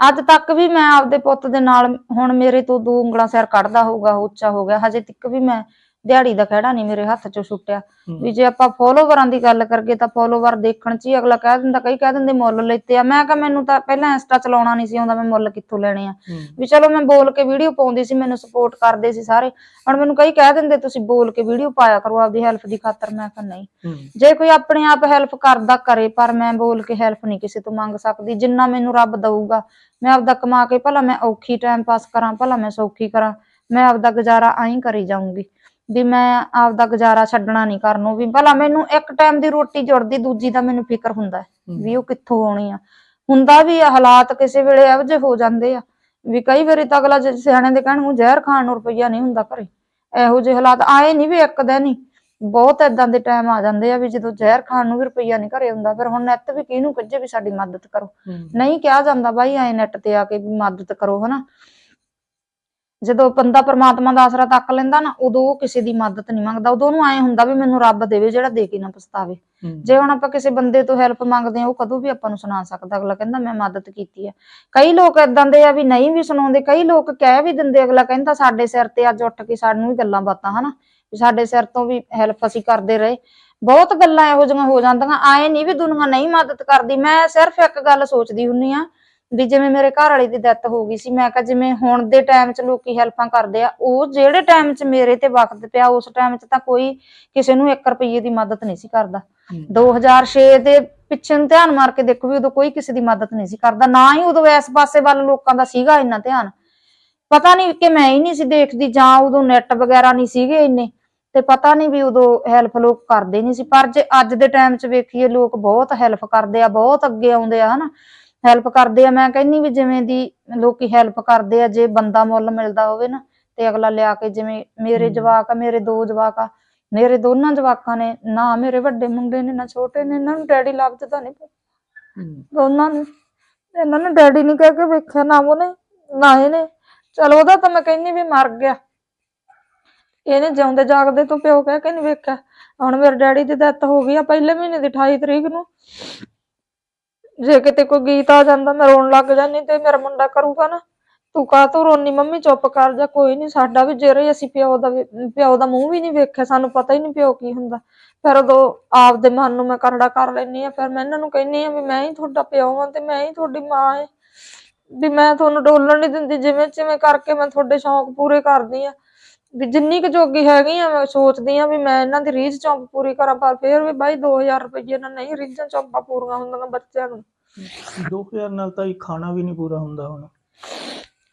ਅੱਜ ਤੱਕ ਵੀ ਮੈਂ ਆਪਦੇ ਪੁੱਤ ਦੇ ਨਾਲ ਹੁਣ ਮੇਰੇ ਤੋਂ ਦੋ ਉਂਗਲਾਂ ਸਿਰ ਕੱਢਦਾ ਹੋਊਗਾ ਉੱਚਾ ਹੋ ਗਿਆ। ਹਜੇ ਤੱਕ ਵੀ ਮੈਂ ਦਿਹਾੜੀ ਦਾ ਖਹਿੜਾ ਨਹੀਂ ਮੇਰੇ ਹੱਥ ਚੋਂ ਛੁੱਟਿਆ। ਵੀ ਜੇ ਆਪਾਂ ਫੋਲੋਵਰਾਂ ਦੀ ਗੱਲ ਕਰਗੇ ਤਾਂ ਫੋਲੋਵਰ ਦੇਖਣ 'ਚ ਹੀ ਅਗਲਾ ਕਹਿ ਦਿੰਦਾ ਕਈ ਕਹਿ ਦਿੰਦੇ ਮੁੱਲ ਲੈਤੇ ਆ। ਮੈਂ ਕਿਹਾ ਮੈਨੂੰ ਤਾਂ ਪਹਿਲਾਂ ਇੰਸਟਾ ਚਲਾਉਣਾ ਨਹੀਂ ਸੀ ਆਉਂਦਾ ਮੈਂ ਮੁੱਲ ਕਿੱਥੋਂ ਲੈਣੇ ਆ? ਵੀ ਚਲੋ ਮੈਂ ਬੋਲ ਕੇ ਵੀਡੀਓ ਪਾਉਂਦੀ ਸੀ ਮੈਨੂੰ ਸਪੋਰਟ ਕਰਦੇ ਸੀ ਸਾਰੇ। ਹੁਣ ਮੈਨੂੰ ਕਈ ਕਹਿ ਦਿੰਦੇ ਤੁਸੀਂ ਬੋਲ ਕੇ ਵੀਡੀਓ ਪਾਇਆ ਕਰੋ ਆਪਦੀ ਹੈਲਪ ਦੀ ਖਾਤਰ। ਮੈਂ ਕਿਹਾ ਨਹੀਂ। ਜੇ ਕੋਈ ਆਪਣੇ ਆਪ ਹੈਲਪ ਕਰਦਾ ਕਰੇ ਪਰ ਮੈਂ ਬੋਲ ਕੇ ਹੈਲਪ ਨਹੀਂ ਕਿਸੇ ਤੋਂ ਮੰਗ ਸਕਦੀ ਜਿੰਨਾ ਮੈਨੂੰ ਰੱਬ ਦਊਗਾ। ਮੈਂ ਆਪਦਾ ਕਮਾ ਕੇ ਭਲਾ ਮੈਂ ਔਖੀ ਟਾਈਮ ਪਾਸ ਕਰਾਂ ਭਲਾ ਮੈਂ ਸੌਖੀ ਕਰਾਂ। ਮੈਂ ਆਪਦਾ ਗੁਜ਼ਾਰਾ ਐਂ ਕਰੀ ਜਾਊਂਗੀ। ਵੀ ਮੈਂ ਆਪਦਾ ਗੁਜ਼ਾਰਾ ਛੱਡਣਾ ਨਹੀਂ ਕਰਨੋਂ ਵੀ ਭਲਾ ਮੈਨੂੰ ਇੱਕ ਟਾਈਮ ਦੀ ਰੋਟੀ ਜੁੜਦੀ ਦੂਜੀ ਦਾ ਮੈਨੂੰ ਫਿਕਰ ਹੁੰਦਾ ਹੈ। ਵੀ ਉਹ ਕਿੱਥੋਂ ਆਉਣੀ ਆ। ਹੁੰਦਾ ਵੀ ਆ ਹਾਲਾਤ ਕਿਸੇ ਵੇਲੇ ਇਹੋ ਜਿਹੇ ਹੋ ਜਾਂਦੇ ਆ ਵੀ ਕਈ ਵਾਰੀ ਤਾਂ ਅਗਲਾ ਸਿਆਣੇ ਦੇ ਕਹਿਣ ਨੂੰ ਜ਼ਹਿਰ ਖਾਣ ਨੂੰ ਰੁਪਈਆ ਨਹੀਂ ਹੁੰਦਾ ਘਰੇ। ਇਹੋ ਜਿਹੇ ਹਾਲਾਤ ਆਏ ਨਹੀਂ ਵੀ ਇੱਕ ਦਿਨ ਹੀ। ਬਹੁਤ ਏਦਾਂ ਦੇ ਟਾਈਮ ਆ ਜਾਂਦੇ ਆ ਵੀ ਜਦੋਂ ਜ਼ਹਿਰ ਖਾਣ ਨੂੰ ਵੀ ਰੁਪਈਆ ਨਹੀਂ ਘਰੇ ਹੁੰਦਾ ਫਿਰ ਹੁਣ ਨੈਟ ਵੀ ਕਿਹਨੂੰ ਕੱਜੇ ਵੀ ਸਾਡੀ ਮਦਦ ਕਰੋ। ਨਹੀਂ ਕਿਹਾ ਜਾਂਦਾ ਬਾਈ ਐ ਨੈਟ ਤੇ ਆ ਕੇ ਵੀ ਮਦਦ ਕਰੋ ਹਨਾ। ਜਦੋਂ ਬੰਦਾ ਪ੍ਰਮਾਤਮਾ ਦਾ ਆਸਰਾ ਤੱਕ ਲੈਂਦਾ ਨਾ ਉਦੋਂ ਉਹ ਕਿਸੇ ਦੀ ਮਦਦ ਨਹੀਂ ਮੰਗਦਾ। ਉਦੋਂ ਉਹਨੂੰ ਐ ਹੁੰਦਾ ਵੀ ਮੈਨੂੰ ਰੱਬ ਦੇਵੇ ਜਿਹੜਾ ਦੇ ਕੇ ਨਾ ਪਛਤਾਵੇ। ਜੇ ਹੁਣ ਆਪਾਂ ਕਿਸੇ ਬੰਦੇ ਤੋਂ ਹੈਲਪ ਮੰਗਦੇ ਆ ਉਹ ਕਦੋਂ ਵੀ ਆਪਾਂ ਨੂੰ ਸੁਣਾ ਸਕਦਾ। ਅਗਲਾ ਕਹਿੰਦਾ ਮੈਂ ਮਦਦ ਕੀਤੀ ਆ। ਕਈ ਲੋਕ ਏਦਾਂ ਦੇ ਆ ਵੀ ਨਹੀਂ ਵੀ ਸੁਣਾਉਂਦੇ। ਕਈ ਲੋਕ ਕਹਿ ਵੀ ਦਿੰਦੇ ਅਗਲਾ ਕਹਿੰਦਾ ਸਾਡੇ ਸਿਰ ਤੇ ਅੱਜ ਉੱਠ ਕੇ ਸਾਨੂੰ ਵੀ ਗੱਲਾਂ ਬਾਤਾਂ ਹਨਾ? ਵੀ ਸਾਡੇ ਸਿਰ ਤੋਂ ਵੀ ਹੈਲਪ ਅਸੀਂ ਕਰਦੇ ਰਹੇ। ਬਹੁਤ ਗੱਲਾਂ ਇਹੋ ਜਿਹੀਆਂ ਹੋ ਜਾਂਦੀਆਂ। ਆਏ ਨਹੀਂ ਵੀ ਦੁਨੀਆ ਨਹੀਂ ਮਦਦ ਕਰਦੀ। ਮੈਂ ਸਿਰਫ ਇੱਕ ਗੱਲ ਸੋਚਦੀ ਹੁੰਨੀ ਆ ਵੀ ਜਿਵੇਂ ਮੇਰੇ ਘਰ ਵਾਲੀ ਦੀ ਡੈਥ ਹੋ ਗਈ ਸੀ ਮੈਂ ਕਿਹਾ ਜਿਵੇਂ ਹੁਣ ਦੇ ਟਾਈਮ 'ਚ ਲੋਕੀ ਹੈਲਪਾਂ ਕਰਦੇ ਆ ਉਹ ਜਿਹੜੇ ਟਾਈਮ 'ਚ ਮੇਰੇ ਤੇ ਵਕਤ ਪਿਆ ਉਸ ਟਾਈਮ 'ਚ ਤਾਂ ਕੋਈ ਕਿਸੇ ਨੂੰ 1 ਰੁਪਏ ਦੀ ਮਦਦ ਨਹੀਂ ਸੀ ਕਰਦਾ। ਹੂੰ। 2006 ਦੇ ਪਿੱਛੇ ਨੂੰ ਧਿਆਨ ਮਾਰ ਕੇ ਦੇਖੋ ਵੀ ਉਦੋਂ ਕੋਈ ਕਿਸੇ ਦੀ ਮਦਦ ਨਹੀਂ ਸੀ ਕਰਦਾ ਨਾ ਹੀ ਉਦੋਂ ਇਸ ਪਾਸੇ ਵੱਲ ਲੋਕਾਂ ਦਾ ਸੀਗਾ ਇੰਨਾ ਧਿਆਨ। ਪਤਾ ਨਹੀਂ ਕਿ ਮੈਂ ਹੀ ਨਹੀਂ ਸੀ ਦੇਖਦੀ ਜਾਂ ਉਦੋਂ ਨੈਟ ਵਗੈਰਾ ਨਹੀਂ ਸੀਗੇ ਇੰਨੇ ਤੇ ਪਤਾ ਨਹੀਂ ਵੀ ਉਦੋਂ ਹੈਲਪ ਲੋਕ ਕਰਦੇ ਨਹੀਂ ਸੀ। ਪਰ ਜੇ ਅੱਜ ਦੇ ਟਾਈਮ 'ਚ ਵੇਖੀਏ ਲੋਕ ਬਹੁਤ ਹੈਲਪ ਕਰਦੇ ਆ ਬਹੁਤ ਅੱਗੇ ਆਉਂਦੇ ਆ ਹਨਾ। ਹੈਲਪ ਕਰਦੇ ਆ। ਮੈਂ ਕਹਿੰਨੀ ਵੀ ਜਿਵੇਂ ਦੀ ਲੋਕੀ ਹੈਲਪ ਕਰਦੇ ਆ ਜੇ ਬੰਦਾ ਮੁੱਲ ਮਿਲਦਾ ਹੋਵੇ ਨਾ ਤੇ ਅਗਲਾ ਲਿਆ ਕੇ ਜਿਵੇਂ ਮੇਰੇ। ਜਵਾਕ ਆ ਮੇਰੇ ਦੋ ਜਵਾਕ ਆ ਮੇਰੇ ਦੋਨਾਂ ਜਵਾਕਾਂ ਨੇ ਨਾ ਮੇਰੇ ਵੱਡੇ ਮੁੰਡੇ ਨੇ ਨਾ ਛੋਟੇ ਨੇ ਇਹਨਾਂ ਨੂੰ ਡੈਡੀ ਲੱਭਦਾ ਨਹੀਂ ਹੂੰ। ਦੋਨਾਂ ਨੇ ਇਹਨਾਂ ਨੇ ਡੈਡੀ ਨਹੀਂ ਕਹਿ ਕੇ ਵੇਖਿਆ ਨਾ ਉਹਨੇ ਨਾ ਇਹਨੇ। ਚਲੋ ਉਹਦਾ ਤਾਂ ਮੈਂ ਕਹਿੰਨੀ ਵੀ ਮਰ ਗਿਆ। ਇਹਨੇ ਜਿਉਂਦੇ ਜਾਗਦੇ ਤੋਂ ਪਿਓ ਕਹਿ ਕੇ ਨਹੀਂ ਵੇਖਿਆ। ਹੁਣ ਮੇਰੇ ਡੈਡੀ ਦੀ ਡੈਥ ਹੋ ਗਈ ਆ ਪਹਿਲੇ ਮਹੀਨੇ ਦੀ 28 ਤਰੀਕ ਨੂੰ। ਜੇ ਕਿਤੇ ਕੋਈ ਗੀਤ ਆ ਜਾਂਦਾ, ਮੈਂ ਰੋਣ ਲੱਗ ਜਾਂਦੀ ਤੇ ਮੇਰਾ ਮੁੰਡਾ ਕਰੂਗਾ ਨਾ। ਤੂੰ ਕਾਹ ਤੂੰ ਰੋਨੀ ਮੰਮੀ, ਚੁੱਪ ਕਰ ਜਾ, ਕੋਈ ਨਹੀਂ ਸਾਡਾ ਵੀ ਜਿਹੜੇ ਅਸੀਂ ਪਿਓ ਦਾ ਵੀ- ਪਿਓ ਦਾ ਮੂੰਹ ਵੀ ਨਹੀਂ ਵੇਖਿਆ, ਸਾਨੂੰ ਪਤਾ ਹੀ ਨਹੀਂ ਪਿਓ ਕੀ ਹੁੰਦਾ। ਫਿਰ ਉਦੋਂ ਆਪਦੇ ਮਨ ਨੂੰ ਮੈਂ ਕਰੜਾ ਕਰ ਲੈਣੀ ਆ ਫਿਰ ਮੈਂ ਇਹਨਾਂ ਨੂੰ ਕਹਿੰਨੀ ਆ ਵੀ ਮੈਂ ਹੀ ਤੁਹਾਡਾ ਪਿਓ ਹਾਂ ਤੇ ਮੈਂ ਹੀ ਤੁਹਾਡੀ ਮਾਂ ਆ ਵੀ ਮੈਂ ਤੁਹਾਨੂੰ ਡੋਲਣ ਨਹੀਂ ਦਿੰਦੀ ਜਿਵੇਂ ਜਿਵੇਂ ਕਰਕੇ ਮੈਂ ਤੁਹਾਡੇ ਸ਼ੌਂਕ ਪੂਰੇ ਕਰਦੀ ਆ ਵੀ ਜਿੰਨੀ ਕੁ ਜੋਗੀ ਹੈਗੀ ਆ ਮੈਂ ਸੋਚਦੀ ਆ ਵੀ ਮੈਂ ਇਹਨਾਂ ਦੀ ਰੀਝ ਚੌਂਕ ਪੂਰੀ ਕਰਾਂ ਪਰ ਫਿਰ ਵੀ ਬਾਈ 2000 ਰੁਪਏ ਨਾਲ ਨਹੀਂ ਰੀਝਾਂ ਚੌਂਕਾਂ ਪੂਰੀਆਂ ਹੁੰਦੀਆਂ ਬੱਚਿਆਂ ਨੂੰ। 2000 ਨਾਲ ਤਾਂ ਇਹ ਖਾਣਾ ਵੀ ਨਹੀਂ ਪੂਰਾ ਹੁੰਦਾ ਹੁਣ।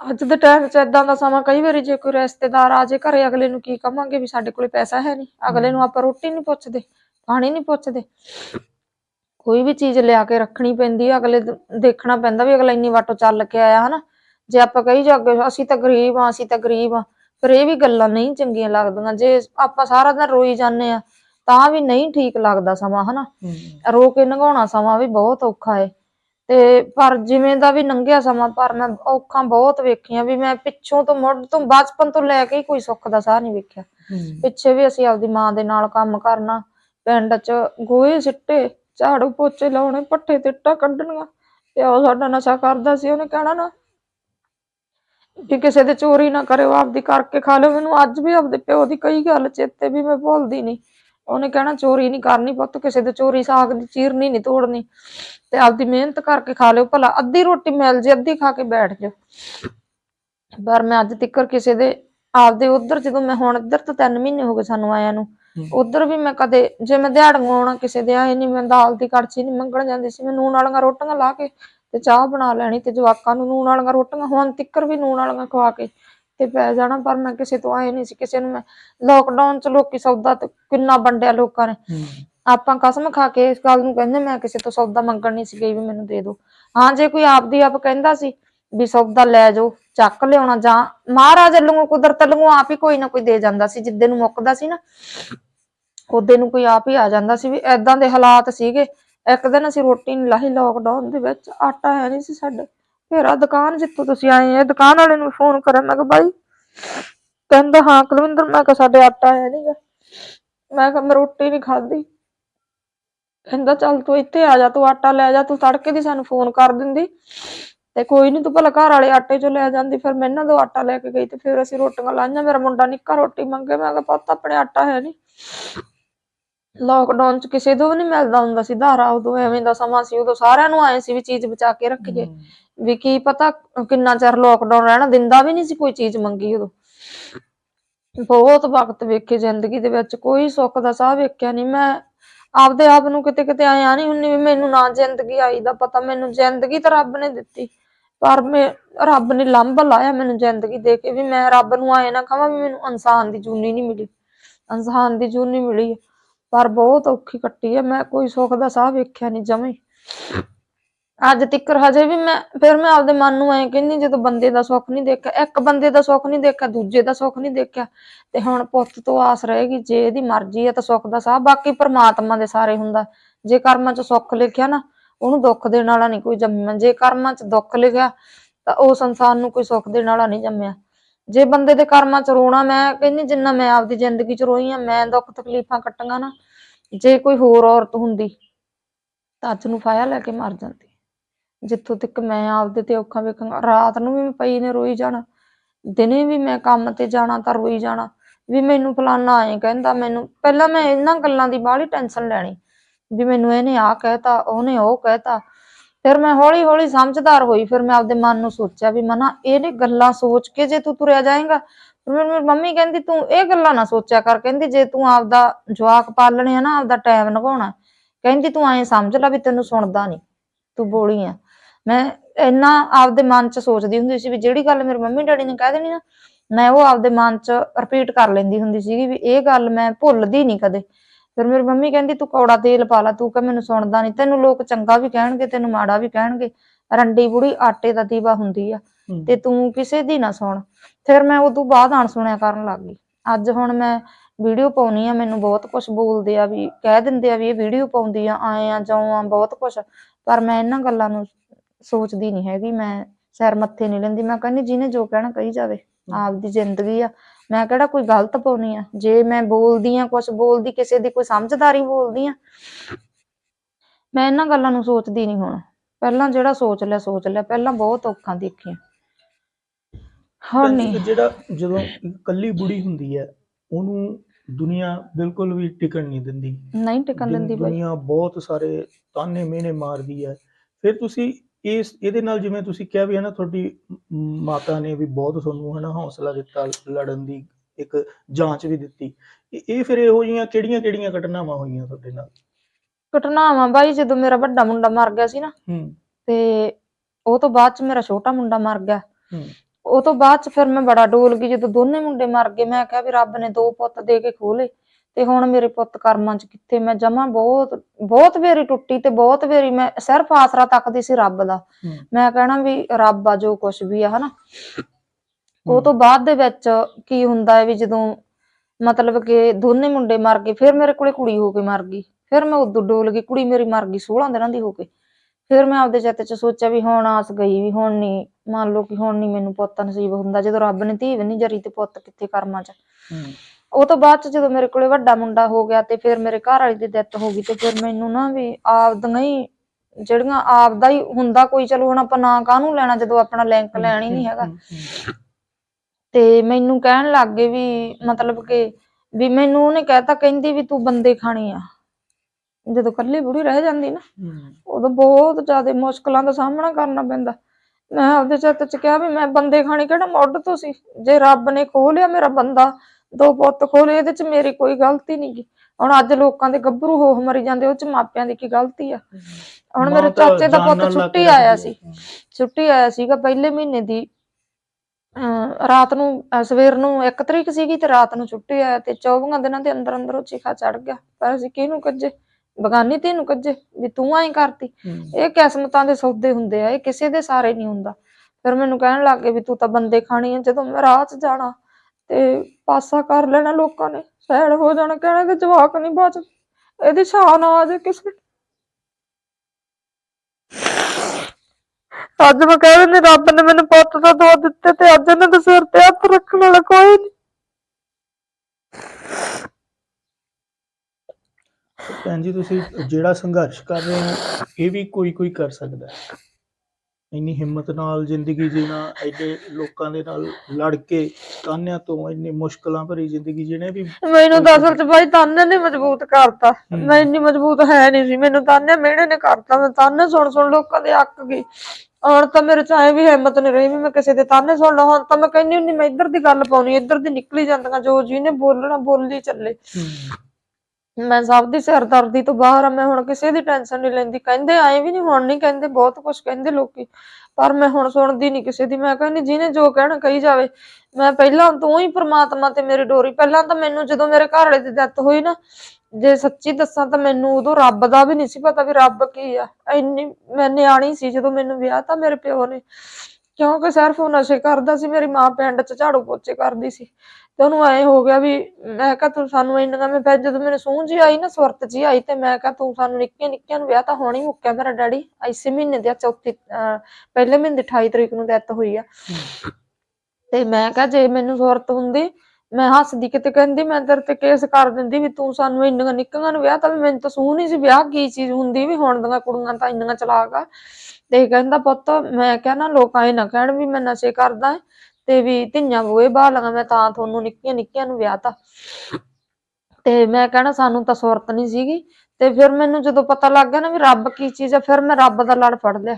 ਅੱਜ ਦੇ ਟਾਈਮ 'ਚ ਏਦਾਂ ਦਾ ਸਮਾਂ ਕਈ ਵਾਰੀ ਜੇ ਕੋਈ ਰਿਸ਼ਤੇਦਾਰ ਆ ਜੇ ਘਰੇ ਅਗਲੇ ਨੂੰ ਕੀ ਕਵਾਂਗੇ ਵੀ ਸਾਡੇ ਕੋਲੇ ਪੈਸਾ ਹੈ ਨਹੀਂ। ਅਗਲੇ ਨੂੰ ਆਪਾਂ ਰੋਟੀ ਨਹੀਂ ਪੁੱਛਦੇ ਪਾਣੀ ਨਹੀਂ ਪੁੱਛਦੇ। ਕੋਈ ਵੀ ਚੀਜ਼ ਲਿਆ ਕੇ ਰੱਖਣੀ ਪੈਂਦੀ ਹੈ ਅਗਲੇ ਦ- ਦੇਖਣਾ ਪੈਂਦਾ ਵੀ ਅਗਲਾ ਇੰਨੀ ਵਾਟੋ ਚੱਲ ਕੇ ਆਇਆ ਹਨਾ। ਜੇ ਆਪਾਂ ਕਹੀ ਜਾਗੇ ਅਸੀਂ ਤਾਂ ਗਰੀਬ ਆ ਅਸੀਂ ਤਾਂ ਗਰੀਬ ਆ ਫਿਰ ਇਹ ਵੀ ਗੱਲਾਂ ਨਹੀਂ ਚੰਗੀਆਂ ਲੱਗਦੀਆਂ। ਜੇ ਆਪਾਂ ਸਾਰਾ ਦਿਨ ਰੋਈ ਜਾਂਦੇ ਆ ਤਾਂ ਵੀ ਨਹੀਂ ਠੀਕ ਲੱਗਦਾ ਸਮਾਂ ਹਨਾ? ਹੂੰ। ਰੋ ਕੇ ਲੰਘਾਉਣਾ ਸਮਾਂ ਵੀ ਬਹੁਤ ਔਖਾ ਏ। ਤੇ ਪਰ ਜਿਵੇਂ ਦਾ ਵੀ ਲੰਘਿਆ ਸਮਾਂ ਪਰ ਮੈਂ ਔਖਾਂ ਬਹੁਤ ਵੇਖੀਆਂ ਵੀ ਮੈਂ ਪਿੱਛੋਂ ਤੋਂ ਮੁੱਢ ਤੋਂ ਬਚਪਨ ਤੋਂ ਲੈ ਕੇ ਹੀ ਕੋਈ ਸੁੱਖ ਦਾ ਸਾਹ ਨਹੀਂ ਵੇਖਿਆ। ਹੂੰ। ਪਿੱਛੇ ਵੀ ਅਸੀਂ ਆਪਦੀ ਮਾਂ ਦੇ ਨਾਲ ਕੰਮ ਕਰਨਾ ਪਿੰਡ 'ਚ ਗੋਹੇ ਸਿੱਟੇ ਝਾੜੂ ਪੋਚੇ ਲਾਉਣੇ ਪੱਠੇ ਤੇ ਇੱਟਾਂ ਕੱਢਣੀਆਂ ਪਿਓ ਸਾਡਾ ਨਸ਼ਾ ਕਰਦਾ ਸੀ ਉਹਨੇ ਕਹਿਣਾ ਨਾ ਵੀ ਕਿਸੇ ਦੇ ਚੋਰੀ ਨਾ ਕਰਿਓ ਆਪਦੀ ਕਰਕੇ ਖਾ ਲਿਓ। ਮੈਨੂੰ ਅੱਜ ਵੀ ਆਪਦੇ ਪਿਓ ਦੀ ਕਈ ਗੱਲ ਚੇਤੇ ਵੀ ਮੈਂ ਭੁੱਲਦੀ ਨਹੀਂ ਉਹਨੇ ਕਹਿਣਾ ਚੋਰੀ ਨਹੀਂ ਕਰਨੀ ਪੁੱਤ ਕਿਸੇ ਦੇ ਚੋਰੀ ਸਾਗ ਦੀ ਚੀਰਨੀ ਨਹੀਂ ਤੋੜਨੀ। ਤੇ ਆਪਦੀ ਮਿਹਨਤ ਕਰਕੇ ਖਾ ਲਿਓ। ਭਲਾ ਅੱਧੀ ਰੋਟੀ ਮਿਲ ਜੇ ਅੱਧੀ ਖਾ ਕੇ ਬੈਠ ਜਾਓ। ਪਰ ਮੈਂ ਅੱਜ ਤੱਕ ਕਿਸੇ ਦੇ ਆਪਦੇ ਉਧਰ ਜਦੋਂ ਮੈਂ ਹੁਣ ਇੱਧਰ ਤਾਂ 3 ਮਹੀਨੇ ਹੋ ਗਏ ਸਾਨੂੰ ਆਇਆਂ ਨੂੰ। ਉਧਰ ਵੀ ਮੈਂ ਕਦੇ ਜੇ ਮੈਂ ਦਿਹਾੜੀਆਂ ਆਉਣਾ ਕਿਸੇ ਦੇ ਆਏ ਨਹੀਂ ਮੈਂ ਦਾਲ ਦੀ ਕੜਛੀ ਨਹੀਂ ਮੰਗਣ ਜਾਂਦੀ ਸੀ ਮੈਂ ਨੂਣ ਵਾਲੀਆਂ ਰੋਟੀਆਂ ਲਾ ਕੇ ਤੇ ਚਾਹ ਬਣਾ ਲੈਣੀ ਤੇ ਜਵਾਕਾਂ ਨੂੰ ਨੂਣ ਵਾਲੀਆਂ ਰੋਟੀਆਂ ਹੁਣ ਤਿੱਕਰ ਵੀ ਨੂਣ ਵਾਲੀਆਂ ਖਵਾ ਕੇ ਤੇ ਪੈ ਜਾਣਾ ਪਰ ਮੈਂ ਕਿਸੇ ਤੋਂ ਆਏ ਨਹੀਂ ਸੀ ਕਿਸੇ ਨੂੰ ਮੈਂ ਲੋਕਡਾਊਨ ਚ ਲੋਕੀ ਸੌਦਾ ਤੇ ਕਿੰਨਾ ਵੰਡਿਆ ਲੋਕਾਂ ਨੇ। ਆਪਾਂ ਕਸਮ ਖਾ ਕੇ ਇਸ ਗੱਲ ਨੂੰ ਕਹਿੰਦੇ ਮੈਂ ਕਿਸੇ ਤੋਂ ਸੌਦਾ ਮੰਗਣ ਨਹੀਂ ਸੀ ਗਈ ਵੀ ਮੈਨੂੰ ਦੇ ਦਿਓ। ਹਾਂ ਜੇ ਕੋਈ ਆਪਦੀ ਆਪ ਕਹਿੰਦਾ ਸੀ ਵੀ ਸੌਦਾ ਲੈ ਜਾਓ ਚੱਕ ਲਿਆਉਣਾ ਜਾਂ ਮਹਾਰਾਜ ਵੱਲੋਂ ਕੁਦਰਤ ਵੱਲੋਂ ਆਪ ਹੀ ਕੋਈ ਨਾ ਕੋਈ ਦੇ ਜਾਂਦਾ ਸੀ ਜਿੱਦੇ ਨੂੰ ਮੁੱਕਦਾ ਸੀ ਨਾ ਉਹਦੇ ਨੂੰ ਕੋਈ ਆਪ ਹੀ ਆ ਜਾਂਦਾ ਸੀ ਵੀ ਐਦਾਂ ਦੇ ਹਾਲਾਤ ਸੀਗੇ। ਇੱਕ ਦਿਨ ਅਸੀਂ ਰੋਟੀ ਨਹੀਂ ਲਾਹੀ ਲੋਕਡਾਊਨ ਦੇ ਵਿੱਚ, ਆਟਾ ਹੈ ਨਹੀਂ ਸੀ ਸਾਡੇ। ਫਿਰ ਆ ਦੁਕਾਨ ਜਿੱਥੋਂ ਤੁਸੀਂ ਆਏ ਆ, ਦੁਕਾਨ ਵਾਲੇ ਨੂੰ ਫੋਨ ਕਰਨ ਮੈਂ ਕਿਹਾ ਬਾਈ। ਕਹਿੰਦਾ, ਹਾਂ ਕੁਲਵਿੰਦਰ, ਮੈਂ ਕਿਹਾ ਸਾਡੇ ਆਟਾ ਹੈ ਨਹੀਂਗਾ ਮੈਂ ਕਿਹਾ, ਮੈਂ ਰੋਟੀ ਨਹੀਂ ਖਾਧੀ। ਕਹਿੰਦਾ, ਚੱਲ ਤੂੰ ਇੱਥੇ ਆ ਜਾ, ਤੂੰ ਆਟਾ ਲੈ ਜਾ, ਤੂੰ ਤੜਕੇ ਦੀ ਸਾਨੂੰ ਫੋਨ ਕਰ ਦਿੰਦੀ। ਤੇ ਕੋਈ ਨਹੀਂ ਤੂੰ ਭਲਾ ਘਰ ਵਾਲੇ ਆਟੇ ਚੋਂ ਲੈ ਜਾਂਦੀ। ਫਿਰ ਮੈਂ ਇਹਨਾਂ ਤੋਂ ਆਟਾ ਲੈ ਕੇ ਗਈ ਤੇ ਫਿਰ ਅਸੀਂ ਰੋਟੀਆਂ ਲਾਈਆਂ, ਮੇਰਾ ਮੁੰਡਾ ਨਿੱਕਾ ਰੋਟੀ ਮੰਗੇ। ਮੈਂ ਕਿਹਾ, ਪੁੱਤ, ਆਪਣੇ ਆਟਾ ਹੈ ਨਹੀਂ। ਲੋਕਡਾਊਨ ਚ ਕਿਸੇ ਤੋਂ ਵੀ ਨਹੀਂ ਮਿਲਦਾ ਹੁੰਦਾ ਸੀ ਧਾਰਾ ਉਦੋਂ ਐਵੇਂ ਦਾ ਸਮਾਂ ਸੀ ਉਦੋਂ ਸਾਰਿਆਂ ਨੂੰ ਆਏ ਸੀ ਵੀ ਚੀਜ਼ ਬਚਾ ਕੇ ਰੱਖੀਏ ਵੀ ਕੀ ਪਤਾ ਕਿੰਨਾ ਚਿਰ ਲੋਕਡਾਊਨ ਰਹਿਣਾ ਦਿੰਦਾ ਵੀ ਨਹੀਂ ਸੀ ਕੋਈ ਚੀਜ਼ ਮੰਗੀ ਉਦੋਂ। ਬਹੁਤ ਵਕਤ ਵੇਖੇ ਜ਼ਿੰਦਗੀ ਦੇ ਵਿੱਚ ਕੋਈ ਸੁੱਖ ਦਾ ਸਾਹ ਵੇਖਿਆ ਨਹੀਂ ਮੈਂ ਆਪਦੇ ਆਪ ਨੂੰ ਕਿਤੇ ਕਿਤੇ ਆਇਆ ਨਹੀਂ ਹੁੰਨੀ ਵੀ ਮੈਨੂੰ ਨਾ ਜ਼ਿੰਦਗੀ ਆਈ ਦਾ ਪਤਾ ਮੈਨੂੰ ਜ਼ਿੰਦਗੀ ਤਾਂ ਰੱਬ ਨੇ ਦਿੱਤੀ। ਪਰ ਮੈਂ ਰੱਬ ਨੇ ਲੰਬ ਲਾਇਆ ਮੈਨੂੰ ਜ਼ਿੰਦਗੀ ਦੇ ਕੇ ਵੀ ਮੈਂ ਰੱਬ ਨੂੰ ਆਏ ਨਾ ਕਹਾਂ ਵੀ ਮੈਨੂੰ ਇਨਸਾਨ ਦੀ ਜੂਨੀ ਨਹੀਂ ਮਿਲੀ। ਇਨਸਾਨ ਦੀ ਜੂਨੀ ਮਿਲੀ ਹੈ। ਪਰ ਬਹੁਤ ਔਖੀ ਕੱਟੀ ਹੈ ਮੈਂ ਕੋਈ ਸੁੱਖ ਦਾ ਸਾਹ ਵੇਖਿਆ ਨਹੀਂ ਜਮੇ ਅੱਜ ਤੱਕਰ ਹਜੇ ਵੀ ਮੈਂ, ਫਿਰ ਮੈਂ ਆਪਦੇ ਮਨ ਨੂੰ ਐਂ ਕਹਿੰਦੀ ਜਦੋਂ ਬੰਦੇ ਦਾ ਸੁੱਖ ਨਹੀਂ ਦੇਖਿਆ, ਇੱਕ ਬੰਦੇ ਦਾ ਸੁੱਖ ਨਹੀਂ ਦੇਖਿਆ, ਦੂਜੇ ਦਾ ਸੁੱਖ ਨਹੀਂ ਦੇਖਿਆ, ਤੇ ਹੁਣ ਪੁੱਤ ਤੋਂ ਆਸ ਰਹੇਗੀ ਜੇ ਇਹਦੀ ਮਰਜ਼ੀ ਹੈ ਤਾਂ ਸੁੱਖ ਦਾ ਸਾਹ, ਬਾਕੀ ਪਰਮਾਤਮਾ ਦੇ ਸਾਰੇ ਹੁੰਦਾ। ਜੇ ਕਰਮਾਂ 'ਚ ਸੁੱਖ ਲਿਖਿਆ ਨਾ, ਉਹਨੂੰ ਦੁੱਖ ਦੇਣ ਵਾਲਾ ਨਹੀਂ ਕੋਈ ਜੰਮਿਆ। ਜੇ ਕਰਮਾਂ 'ਚ ਦੁੱਖ ਲਿਖਿਆ, ਤਾਂ ਉਸ ਇਨਸਾਨ ਨੂੰ ਕੋਈ ਸੁੱਖ ਦੇਣ ਵਾਲਾ ਨਹੀਂ ਜੰਮਿਆ। ਜੇ ਬੰਦੇ ਦੇ ਕਰਮਾਂ 'ਚ ਰੋਣਾ, ਮੈਂ ਕਹਿੰਦੀ ਜਿੰਨਾ ਮੈਂ ਆਪਦੀ ਜ਼ਿੰਦਗੀ 'ਚ ਰੋਈ ਆ, ਮੈਂ ਦੁੱਖ ਤਕਲੀਫਾਂ ਕੱਟੀਆਂ ਨਾ ਜੇ ਕੋਈ ਹੋਰ ਔਰਤ ਹੁੰਦੀ ਤਾਂ ਅੱਜ ਨੂੰ ਫਾਇਆ ਲੈ ਕੇ ਮਰ ਜਾਂਦੀ। ਜਿੱਥੋਂ ਤੱਕ ਮੈਂ ਆਪਦੇ ਤੇ ਔਖਾ ਵੇਖਾਂਗਾ, ਰਾਤ ਨੂੰ ਵੀ ਮੈਂ ਪਈ ਨੇ ਰੋਈ ਜਾਣਾ, ਦਿਨੇ ਵੀ ਮੈਂ ਕੰਮ ਤੇ ਜਾਣਾ ਤਾਂ ਰੋਈ ਜਾਣਾ, ਵੀ ਮੈਨੂੰ ਫਲਾਨਾ ਐਂ ਕਹਿੰਦਾ ਮੈਨੂੰ, ਪਹਿਲਾਂ ਮੈਂ ਇਹਨਾਂ ਗੱਲਾਂ ਦੀ ਬਾਹਲੀ ਟੈਨਸ਼ਨ ਲੈਣੀ, ਵੀ ਮੈਨੂੰ ਇਹਨੇ ਆਹ ਕਹਿਤਾ, ਉਹਨੇ ਉਹ ਕਹਿਤਾ, ਫਿਰ ਮੈਂ ਹੌਲੀ ਹੌਲੀ ਸਮਝਦਾਰ ਹੋਈ, ਫਿਰ ਮੈਂ ਆਪਦੇ ਮਨ ਨੂੰ ਸੋਚਿਆ ਵੀ ਮਨਾ, ਇਹਨੇ ਗੱਲਾਂ ਸੋਚ ਕੇ ਜੇ ਤੂੰ ਤੁਰਿਆ ਜਾਏਗਾ ਫਿਰ ਮੈਨੂੰ ਮੇਰੀ ਮੰਮੀ ਕਹਿੰਦੀ, ਤੂੰ ਇਹ ਗੱਲਾਂ ਨਾ ਸੋਚਿਆ ਕਰ। ਕਹਿੰਦੀ, ਜੇ ਤੂੰ ਆਪਦਾ ਜਵਾਕ ਪਾਲਣੇ ਆ ਨਾ, ਆਪਦਾ ਟਾਈਮ ਲਗਾਉਣਾ ਕਹਿੰਦੀ, ਤੂੰ ਐਂ ਸਮਝ ਲੈ ਵੀ ਤੈਨੂੰ ਸੁਣਦਾ ਨਹੀਂ ਤੂੰ ਬੋਲੀ ਆ। ਮੈਂ ਇੰਨਾ ਆਪਦੇ ਮਨ 'ਚ ਸੋਚਦੀ ਹੁੰਦੀ ਸੀ ਵੀ ਜਿਹੜੀ ਗੱਲ ਮੇਰੇ ਮੰਮੀ ਡੈਡੀ ਨੇ ਕਹਿ ਦੇਣੀ ਨਾ, ਮੈਂ ਉਹ ਆਪਦੇ ਮਨ 'ਚ ਰਿਪੀਟ ਕਰ ਲੈਂਦੀ ਹੁੰਦੀ ਸੀਗੀ ਵੀ ਇਹ ਗੱਲ ਮੈਂ ਭੁੱਲਦੀ ਨਹੀਂ ਕਦੇ। ਫਿਰ ਮੇਰੀ ਮੰਮੀ ਕਹਿੰਦੀ, ਤੂੰ ਕੌੜਾ ਤੇਲ ਪਾ ਲਾ, ਤੂੰ ਕਹ ਮੈਨੂੰ ਸੁਣਦਾ ਨਹੀਂ ਤੈਨੂੰ ਲੋਕ ਚੰਗਾ ਵੀ ਕਹਿਣਗੇ, ਤੈਨੂੰ ਮਾੜਾ ਵੀ ਕਹਿਣਗੇ। ਰੰਡੀ ਬੁੜੀ ਆਟੇ ਦਾ ਦੀਵਾ ਹੁੰਦੀ ਆ। ਤੇ ਤੂੰ ਕਿਸੇ ਦੀ ਨਾ ਸੁਣ। ਫਿਰ ਮੈਂ ਉਦੋਂ ਬਾਅਦ ਅਣ ਸੁਣਿਆ ਕਰਨ ਲੱਗ ਗਈ। ਅੱਜ ਹੁਣ ਮੈਂ ਵੀਡੀਓ ਪਾਉਣੀ ਆ ਮੈਨੂੰ ਬਹੁਤ ਕੁਝ ਬੋਲਦੇ ਆ ਵੀ ਕਹਿ ਦਿੰਦੇ ਆ ਵੀ ਇਹ ਵੀਡੀਓ ਪਾਉਂਦੀ ਆ ਆਏ ਆ ਜਾਉ ਆ ਬਹੁਤ ਕੁਝ ਪਰ ਮੈਂ ਇਹਨਾਂ ਗੱਲਾਂ ਨੂੰ ਸੋਚਦੀ ਨਹੀਂ ਹੈਗੀ ਮੈਂ ਸਿਰ ਮੱਥੇ ਨਹੀਂ ਲੈਂਦੀ। ਮੈਂ ਕਹਿੰਦੀ ਜਿਹਨੇ ਜੋ ਕਹਿਣਾ ਕਹੀ ਜਾਵੇ ਆਪਦੀ ਜ਼ਿੰਦਗੀ ਆ। ਮੈਂ ਕਿਹੜਾ ਕੋਈ ਗਲਤ ਪਾਉਣੀ ਆ? ਜੇ ਮੈਂ ਬੋਲਦੀ ਆ ਕੁਝ ਬੋਲਦੀ ਕਿਸੇ ਦੀ ਕੋਈ ਸਮਝਦਾਰੀ ਬੋਲਦੀ ਆ ਮੈਂ ਇਹਨਾਂ ਗੱਲਾਂ ਨੂੰ ਸੋਚਦੀ ਨਹੀਂ ਹੁਣ। ਪਹਿਲਾਂ ਜਿਹੜਾ ਸੋਚ ਲਿਆ ਸੋਚ ਲਿਆ। ਪਹਿਲਾਂ ਬਹੁਤ ਔਖਾਂ ਦੇਖੀਆਂ। ਹੁਣ ਨਹੀਂ। ਜਿਹੜਾ ਜਦੋਂ ਇਕੱਲੀ ਬੁੜੀ ਹੁੰਦੀ ਹੈ ਉਹਨੂੰ ਦੁਨੀਆ ਬਿਲਕੁਲ ਵੀ ਟਿਕਣ ਨਹੀਂ ਦਿੰਦੀ। ਨਹੀਂ ਟਿਕਣ ਦਿੰਦੀ ਬਾਈ। ਦੁਨੀਆ ਬਹੁਤ ਸਾਰੇ ਤਾਨੇ ਮਿਹਣੇ ਮਾਰਦੀ ਹੈ। ਫਿਰ ਤੁਸੀਂ ਇਸ ਇਹਦੇ ਨਾਲ ਜਿਵੇਂ ਤੁਸੀਂ ਕਿਹਾ ਵੀ ਹੈ ਨਾ ਤੁਹਾਡੀ ਮਾਤਾ ਨੇ ਵੀ ਬਹੁਤ ਤੁਹਾਨੂੰ ਹੈ ਨਾ ਹੌਸਲਾ ਦਿੱਤਾ ਲੜਨ ਦੀ ਇੱਕ ਜਾਂਚ ਵੀ ਦਿੱਤੀ। ਇਹ- ਫਿਰ ਇਹੋ ਜਿਹੀਆਂ ਕਿਹੜੀਆਂ ਕਿਹੜੀਆਂ ਘਟਨਾਵਾਂ ਹੋਈਆਂ ਤੁਹਾਡੇ ਨਾਲ? ਘਟਨਾਵਾਂ ਬਾਈ ਜਦੋਂ ਮੇਰਾ ਵੱਡਾ ਮੁੰਡਾ ਮਰ ਗਿਆ ਸੀ ਨਾ ਤੇ ਉਹ ਤੋਂ ਬਾਅਦ ਚ ਮੇਰਾ ਛੋਟਾ ਮੁੰਡਾ ਮਰ ਗਿਆ। ਉਹ ਤੋਂ ਬਾਅਦ ਚ ਫਿਰ ਮੈਂ ਬੜਾ ਡੋਲ ਗਈ ਜਦੋਂ ਦੋਨੇ ਮੁੰਡੇ ਮਰ ਗਏ ਮੈਂ ਕਿਹਾ ਵੀ ਰੱਬ ਨੇ ਦੋ ਪੁੱਤ ਦੇ ਕੇ ਖੋਲੇ ਤੇ ਹੁਣ ਮੇਰੇ ਪੁੱਤ ਕਰਮਾਂ ਚ ਕਿੱਥੇ? ਮੈਂ ਜਮਾ ਬਹੁਤ ਬਹੁਤ ਵੇਰੀ ਟੁੱਟੀ ਤੇ ਬਹੁਤ ਵੇਰੀ ਮੈਂ ਸਿਰਫ ਆਸਰਾ ਤੱਕਦੀ ਸੀ ਰੱਬ ਦਾ। ਮੈਂ ਕਹਿਣਾ ਵੀ ਰੱਬ ਆ ਜੋ ਕੁਛ ਵੀ ਆ ਹਨਾ? ਉਹ। ਤੋਂ ਬਾਅਦ ਦੇ ਵਿੱਚ ਕੀ ਹੁੰਦਾ ਹੈ ਵੀ ਜਦੋਂ ਮਤਲਬ ਕਿ ਦੋਨੇ ਮੁੰਡੇ ਮਰ ਗਏ ਫਿਰ ਮੇਰੇ ਕੋਲੇ ਕੁੜੀ ਹੋ ਕੇ ਮਰ ਗਈ ਫਿਰ ਮੈਂ ਉਦੋਂ ਡੋਲ ਗਈ ਕੁੜੀ ਮੇਰੀ ਮਰ ਗਈ 16 ਦਿਨਾਂ ਦੀ ਹੋ ਕੇ। ਫਿਰ ਮੈਂ ਆਪਦੇ ਚਿੱਤ 'ਚ ਸੋਚਿਆ ਵੀ ਹੁਣ ਆਸ ਗਈ ਵੀ ਹੁਣ ਨਹੀਂ ਮੰਨ ਲਓ ਕਿ ਹੁਣ ਨਹੀਂ ਮੈਨੂੰ ਪੁੱਤ ਨਸੀਬ ਹੁੰਦਾ। ਜਦੋਂ ਰੱਬ ਨੇ ਧੀ ਵੀ ਨਹੀਂ ਜਰੀ ਤੇ ਪੁੱਤ ਕਿੱਥੇ ਕਰਮਾਂ 'ਚ? ਹੂੰ। ਉਹ ਤੋਂ ਬਾਅਦ ਚ ਜਦੋਂ ਮੇਰੇ ਕੋਲੇ ਵੱਡਾ ਮੁੰਡਾ ਹੋ ਗਿਆ ਤੇ ਫਿਰ ਮੇਰੇ ਘਰ ਵਾਲੀ ਦੀ ਡੈਥ ਹੋ ਗਈ ਤੇ ਫਿਰ ਮੈਨੂੰ ਨਾ ਵੀ ਆਪਦੀਆਂ ਹੀ ਜਿਹੜੀਆਂ ਆਪਦਾ ਹੀ ਹੁੰਦਾ ਕੋਈ ਚਲੋ ਹੁਣ ਆਪਾਂ ਨਾਂ ਕਾਹਨੂੰ ਲੈਣਾ ਜਦੋਂ ਆਪਣਾ ਲਿੰਕ ਲੈਣ ਹੀ ਨਹੀਂ ਹੈਗਾ। ਤੇ ਮੈਨੂੰ ਕਹਿਣ ਲੱਗ ਗਏ ਵੀ ਮਤਲਬ ਕਿ ਵੀ ਮੈਨੂੰ ਉਹਨੇ ਕਹਿਤਾ ਕਹਿੰਦੀ ਵੀ ਤੂੰ ਬੰਦੇ ਖਾਣੀ ਆ। ਜਦੋਂ ਕੱਲੀ ਬੁੜੀ ਰਹਿ ਜਾਂਦੀ ਨਾ ਉਦੋਂ ਬਹੁਤ ਜ਼ਿਆਦਾ ਮੁਸ਼ਕਲਾਂ ਦਾ ਸਾਹਮਣਾ ਕਰਨਾ ਪੈਂਦਾ। ਮੈਂ ਆਪਦੇ ਚਿੱਤ ਚ ਕਿਹਾ ਵੀ ਮੈਂ ਬੰਦੇ ਖਾਣੀ ਕਿਹੜਾ ਮੁੱਢ ਤੋਂ ਸੀ? ਜੇ ਰੱਬ ਨੇ ਖੋਹ ਲਿਆ ਮੇਰਾ ਬੰਦਾ ਦੋ ਪੁੱਤ ਖੋਲੇ ਇਹਦੇ ਚ ਮੇਰੀ ਕੋਈ ਗਲਤੀ ਨਹੀਂ ਗੀ। ਹੁਣ ਅੱਜ ਲੋਕਾਂ ਦੇ ਗੱਭਰੂ ਹੋ ਮਰੀ ਜਾਂਦੇ ਉਹ ਚ ਮਾਪਿਆਂ ਦੀ ਕੀ ਗਲਤੀ ਆ? ਹੁਣ ਮੇਰੇ ਚਾਚੇ ਦਾ ਪੁੱਤ ਛੁੱਟੀ ਆਇਆ ਸੀ। ਛੁੱਟੀ ਆਇਆ ਸੀਗਾ ਪਹਿਲੇ ਮਹੀਨੇ ਦੀ। ਰਾਤ ਨੂੰ ਸਵੇਰ ਨੂੰ 1 ਤਰੀਕ ਸੀਗੀ ਤੇ ਰਾਤ ਨੂੰ ਛੁੱਟੀ ਆਇਆ ਤੇ 24 ਦਿਨਾਂ ਦੇ ਅੰਦਰ ਅੰਦਰ ਉਹ ਚੀਖਾ ਚੜ ਗਿਆ। ਪਰ ਅਸੀਂ ਕਿਹਨੂੰ ਕੱਜੇ? ਬਗਾਨੀ ਤੈਨੂੰ ਕੱਜੇ ਵੀ ਤੂੰ ਐਂ ਕਰਤੀ। ਇਹ ਕਿਸਮਤਾਂ ਦੇ ਸੌਦੇ ਹੁੰਦੇ ਆ ਇਹ ਕਿਸੇ ਦੇ ਸਾਰੇ ਨਹੀਂ ਹੁੰਦਾ। ਫਿਰ ਮੈਨੂੰ ਕਹਿਣ ਲੱਗ ਗਏ ਵੀ ਤੂੰ ਤਾਂ ਬੰਦੇ ਖਾਣੀ ਆ ਜਦੋਂ ਮੈਂ ਰਾਹ 'ਚ ਜਾਣਾ ਤੇ ਪਾਸਾ ਕਰ ਲੈਣਾ ਲੋਕਾਂ ਨੇ ਸੈਡ ਹੋ ਜਾਣਾ ਕਹਿਣਾ ਤੇ ਜਵਾਕ ਨਹੀਂ ਬਚ ਇਹਦੀ ਛਾਂ ਨਾ ਆ ਜੇ ਕਿਸੇ ਅੱਜ ਮੈਂ ਕਹਿ ਰੱਬ ਨੇ ਮੈਨੂੰ ਪੁੱਤ ਤਾਂ ਦੋ ਦਿੱਤੇ ਤੇ ਅੱਜ ਇਹਨਾਂ ਦੇ ਸਿਰ ਤੇ ਹੱਥ ਰੱਖਣ ਵਾਲਾ ਕੋਈ ਨਹੀਂ। ਭੈਣ ਜੀ ਤੁਸੀਂ ਜਿਹੜਾ ਸੰਘਰਸ਼ ਕਰ ਰਹੇ ਹੋ ਇਹ ਵੀ ਕੋਈ ਕੋਈ ਕਰ ਸਕਦਾ ਹੈ। ਇੰਨੀ ਹਿੰਮਤ ਨਾਲ ਜ਼ਿੰਦਗੀ ਜੀਣਾ ਐਡੇ ਲੋਕਾਂ ਦੇ ਨਾਲ ਲੜ ਕੇ ਕਾਨਿਆਂ ਤੋਂ ਇੰਨੀ ਮੁਸ਼ਕਲਾਂ ਭਰੀ ਜ਼ਿੰਦਗੀ ਜੀਣੇ ਵੀ ਮੈਨੂੰ ਤਾਂ ਅਸਲ ਚ ਬਾਈ ਤਾਨੇ ਨੇ ਮਜ਼ਬੂਤ ਕਰਤਾ। ਮੈਂ ਇੰਨੀ ਮਜ਼ਬੂਤ ਹੈ ਨਹੀਂ ਸੀ। ਮੈਨੂੰ ਤਾਨੇ ਮਿਹਣੇ ਨੇ ਕਰਤਾ। ਮੈਂ ਤਾਨੇ ਸੁਣ ਸੁਣ ਲੋਕਾਂ ਦੇ ਅੱਕ ਗਈ। ਹੁਣ ਤਾਂ ਮੇਰੇ ਚਾਹੇ ਵੀ ਹਿੰਮਤ ਨਹੀਂ ਰਹੀ ਵੀ ਮੈਂ ਕਿਸੇ ਦੇ ਤਾਨੇ ਸੁਣ ਲਾਂ ਹੁਣ ਤਾਂ ਮੈਂ ਕਹਿੰਦੀ ਹੁੰਦੀ ਮੈਂ ਇੱਧਰ ਦੀ ਗੱਲ ਪਾਉਣੀ ਇੱਧਰ ਦੀ ਨਿਕਲੀ ਜਾਂਦੀਆਂ। ਜੋ ਜਿਹਨੇ ਬੋਲਣਾ ਬੋਲੀ ਚੱਲੇ। ਮੈਂ ਸਭ ਦੀ ਸਿਰਦਰਦੀ ਤੋਂ ਬਾਹਰ ਆ, ਮੈਂ ਹੁਣ ਕਿਸੇ ਦੀ ਟੈਨਸ਼ਨ ਨਹੀਂ ਲੈਂਦੀ। ਕਹਿੰਦੇ ਆਏ ਵੀ ਨਹੀਂ, ਹੁਣ ਨਹੀਂ ਕਹਿੰਦੇ, ਬਹੁਤ ਕੁਝ ਕਹਿੰਦੇ ਲੋਕੀ। ਪਰ ਮੈਂ ਹੁਣ ਸੁਣਦੀ ਨਹੀਂ ਕਿਸੇ ਦੀ। ਮੈਂ ਕਹਿੰਦੀ ਜਿਹਨੇ ਜੋ ਕਹਿਣਾ ਕਹੀ ਜਾਵੇ। ਮੈਂ ਪਹਿਲਾਂ ਤੋਂ ਹੀ ਪ੍ਰਮਾਤਮਾ ਤੇ ਮੇਰੀ ਡੋਰੀ। ਪਹਿਲਾਂ ਤਾਂ ਮੈਨੂੰ ਜਦੋਂ ਮੇਰੇ ਘਰ ਵਾਲੇ ਦੀ ਡੈਥ ਹੋਈ ਨਾ, ਜੇ ਸੱਚੀ ਦੱਸਾਂ ਤਾਂ ਮੈਨੂੰ ਉਦੋਂ ਰੱਬ ਦਾ ਵੀ ਨਹੀਂ ਸੀ ਪਤਾ ਵੀ ਰੱਬ ਕੀ ਆ। ਇੰਨੀ, ਮੈਂ ਨਿਆਣੀ ਸੀ ਜਦੋਂ ਮੈਨੂੰ ਵਿਆਹ ਤਾਂ ਮੇਰੇ ਪਿਓ ਨੇ। ਕਿਉਂਕਿ ਸਿਰਫ ਉਹ ਨਸ਼ੇ ਕਰਦਾ ਸੀ, ਮੇਰੀ ਮਾਂ ਪਿੰਡ 'ਚ ਝਾੜੂ ਪੋਚੇ ਕਰਦੀ ਸੀ। ਤੇ ਉਹਨੂੰ ਐ ਹੋ ਗਿਆ ਵੀ ਮੈਂ ਕਿਹਾ ਤੂੰ ਸਾਨੂੰ ਇੰਨਾ ਮੈਂ ਫਿਰ ਜਦੋਂ ਮੈਨੂੰ ਸੂਝ ਜੀ ਆਈ ਨਾ, ਸੁਰਤ ਜੀ ਆਈ ਤੇ ਮੈਂ ਕਿਹਾ ਤੂੰ ਸਾਨੂੰ ਨਿੱਕੇ ਨਿੱਕਿਆਂ ਨੂੰ ਵਿਆਹ ਤਾਂ ਹੋਣੀ ਮੁੱਕਿਆ ਮੇਰਾ ਡੈਡੀ। ਇਸੇ ਮਹੀਨੇ ਦੀ ਚੌਥੀ ਪਹਿਲੇ ਮਹੀਨੇ ਦੀ 28 ਤਰੀਕ ਨੂੰ ਡੈਥ ਹੋਈ ਆ। ਤੇ ਮੈਂ ਕਿਹਾ ਜੇ ਮੈਨੂੰ ਸੁਰਤ ਹੁੰਦੀ, ਮੈਂ ਹੱਸਦੀ ਕਿਤੇ ਕਹਿੰਦੀ, ਮੈਂ ਤੇਰੇ ਤੇ ਕੇਸ ਕਰ ਦਿੰਦੀ ਵੀ ਤੂੰ ਸਾਨੂੰ ਇੰਨੀਆਂ ਨਿੱਕੀਆਂ ਨੂੰ ਵਿਆਹ ਤਾਂ ਵੀ ਮੈਨੂੰ ਤਾਂ ਸੂਹ ਨਹੀਂ ਸੀ, ਵਿਆਹ ਕੀ ਚੀਜ਼ ਹੁੰਦੀ ਵੀ ਹੁਣ ਦੀਆਂ ਕੁੜੀਆਂ ਤਾਂ ਇੰਨੀਆਂ ਚਲਾਕ ਆ। ਤੇ ਕਹਿੰਦਾ, ਪੁੱਤ, ਮੈਂ ਕਿਹਾ ਨਾ, ਲੋਕ ਐ ਨਾ ਕਹਿਣ ਵੀ ਮੈਂ ਨਸ਼ੇ ਕਰਦਾ ਤੇ ਵੀ ਧੀਆਂ ਬੂਏ ਬਾਲਾਂਗਾ ਮੈਂ ਤਾਂ ਤੁਹਾਨੂੰ ਨਿੱਕੀਆਂ ਨਿੱਕੀਆਂ ਨੂੰ ਵਿਆਹ ਤਾ ਤੇ ਮੈਂ ਕਹਿਣਾ, ਸਾਨੂੰ ਤਾਂ ਸੁਰਤ ਨਹੀਂ ਸੀਗੀ। ਤੇ ਫਿਰ ਮੈਨੂੰ ਜਦੋਂ ਪਤਾ ਲੱਗ ਗਿਆ ਨਾ ਵੀ ਰੱਬ ਕੀ ਚੀਜ਼ ਆ, ਫਿਰ ਮੈਂ ਰੱਬ ਦਾ ਲੜ ਫੜ ਲਿਆ।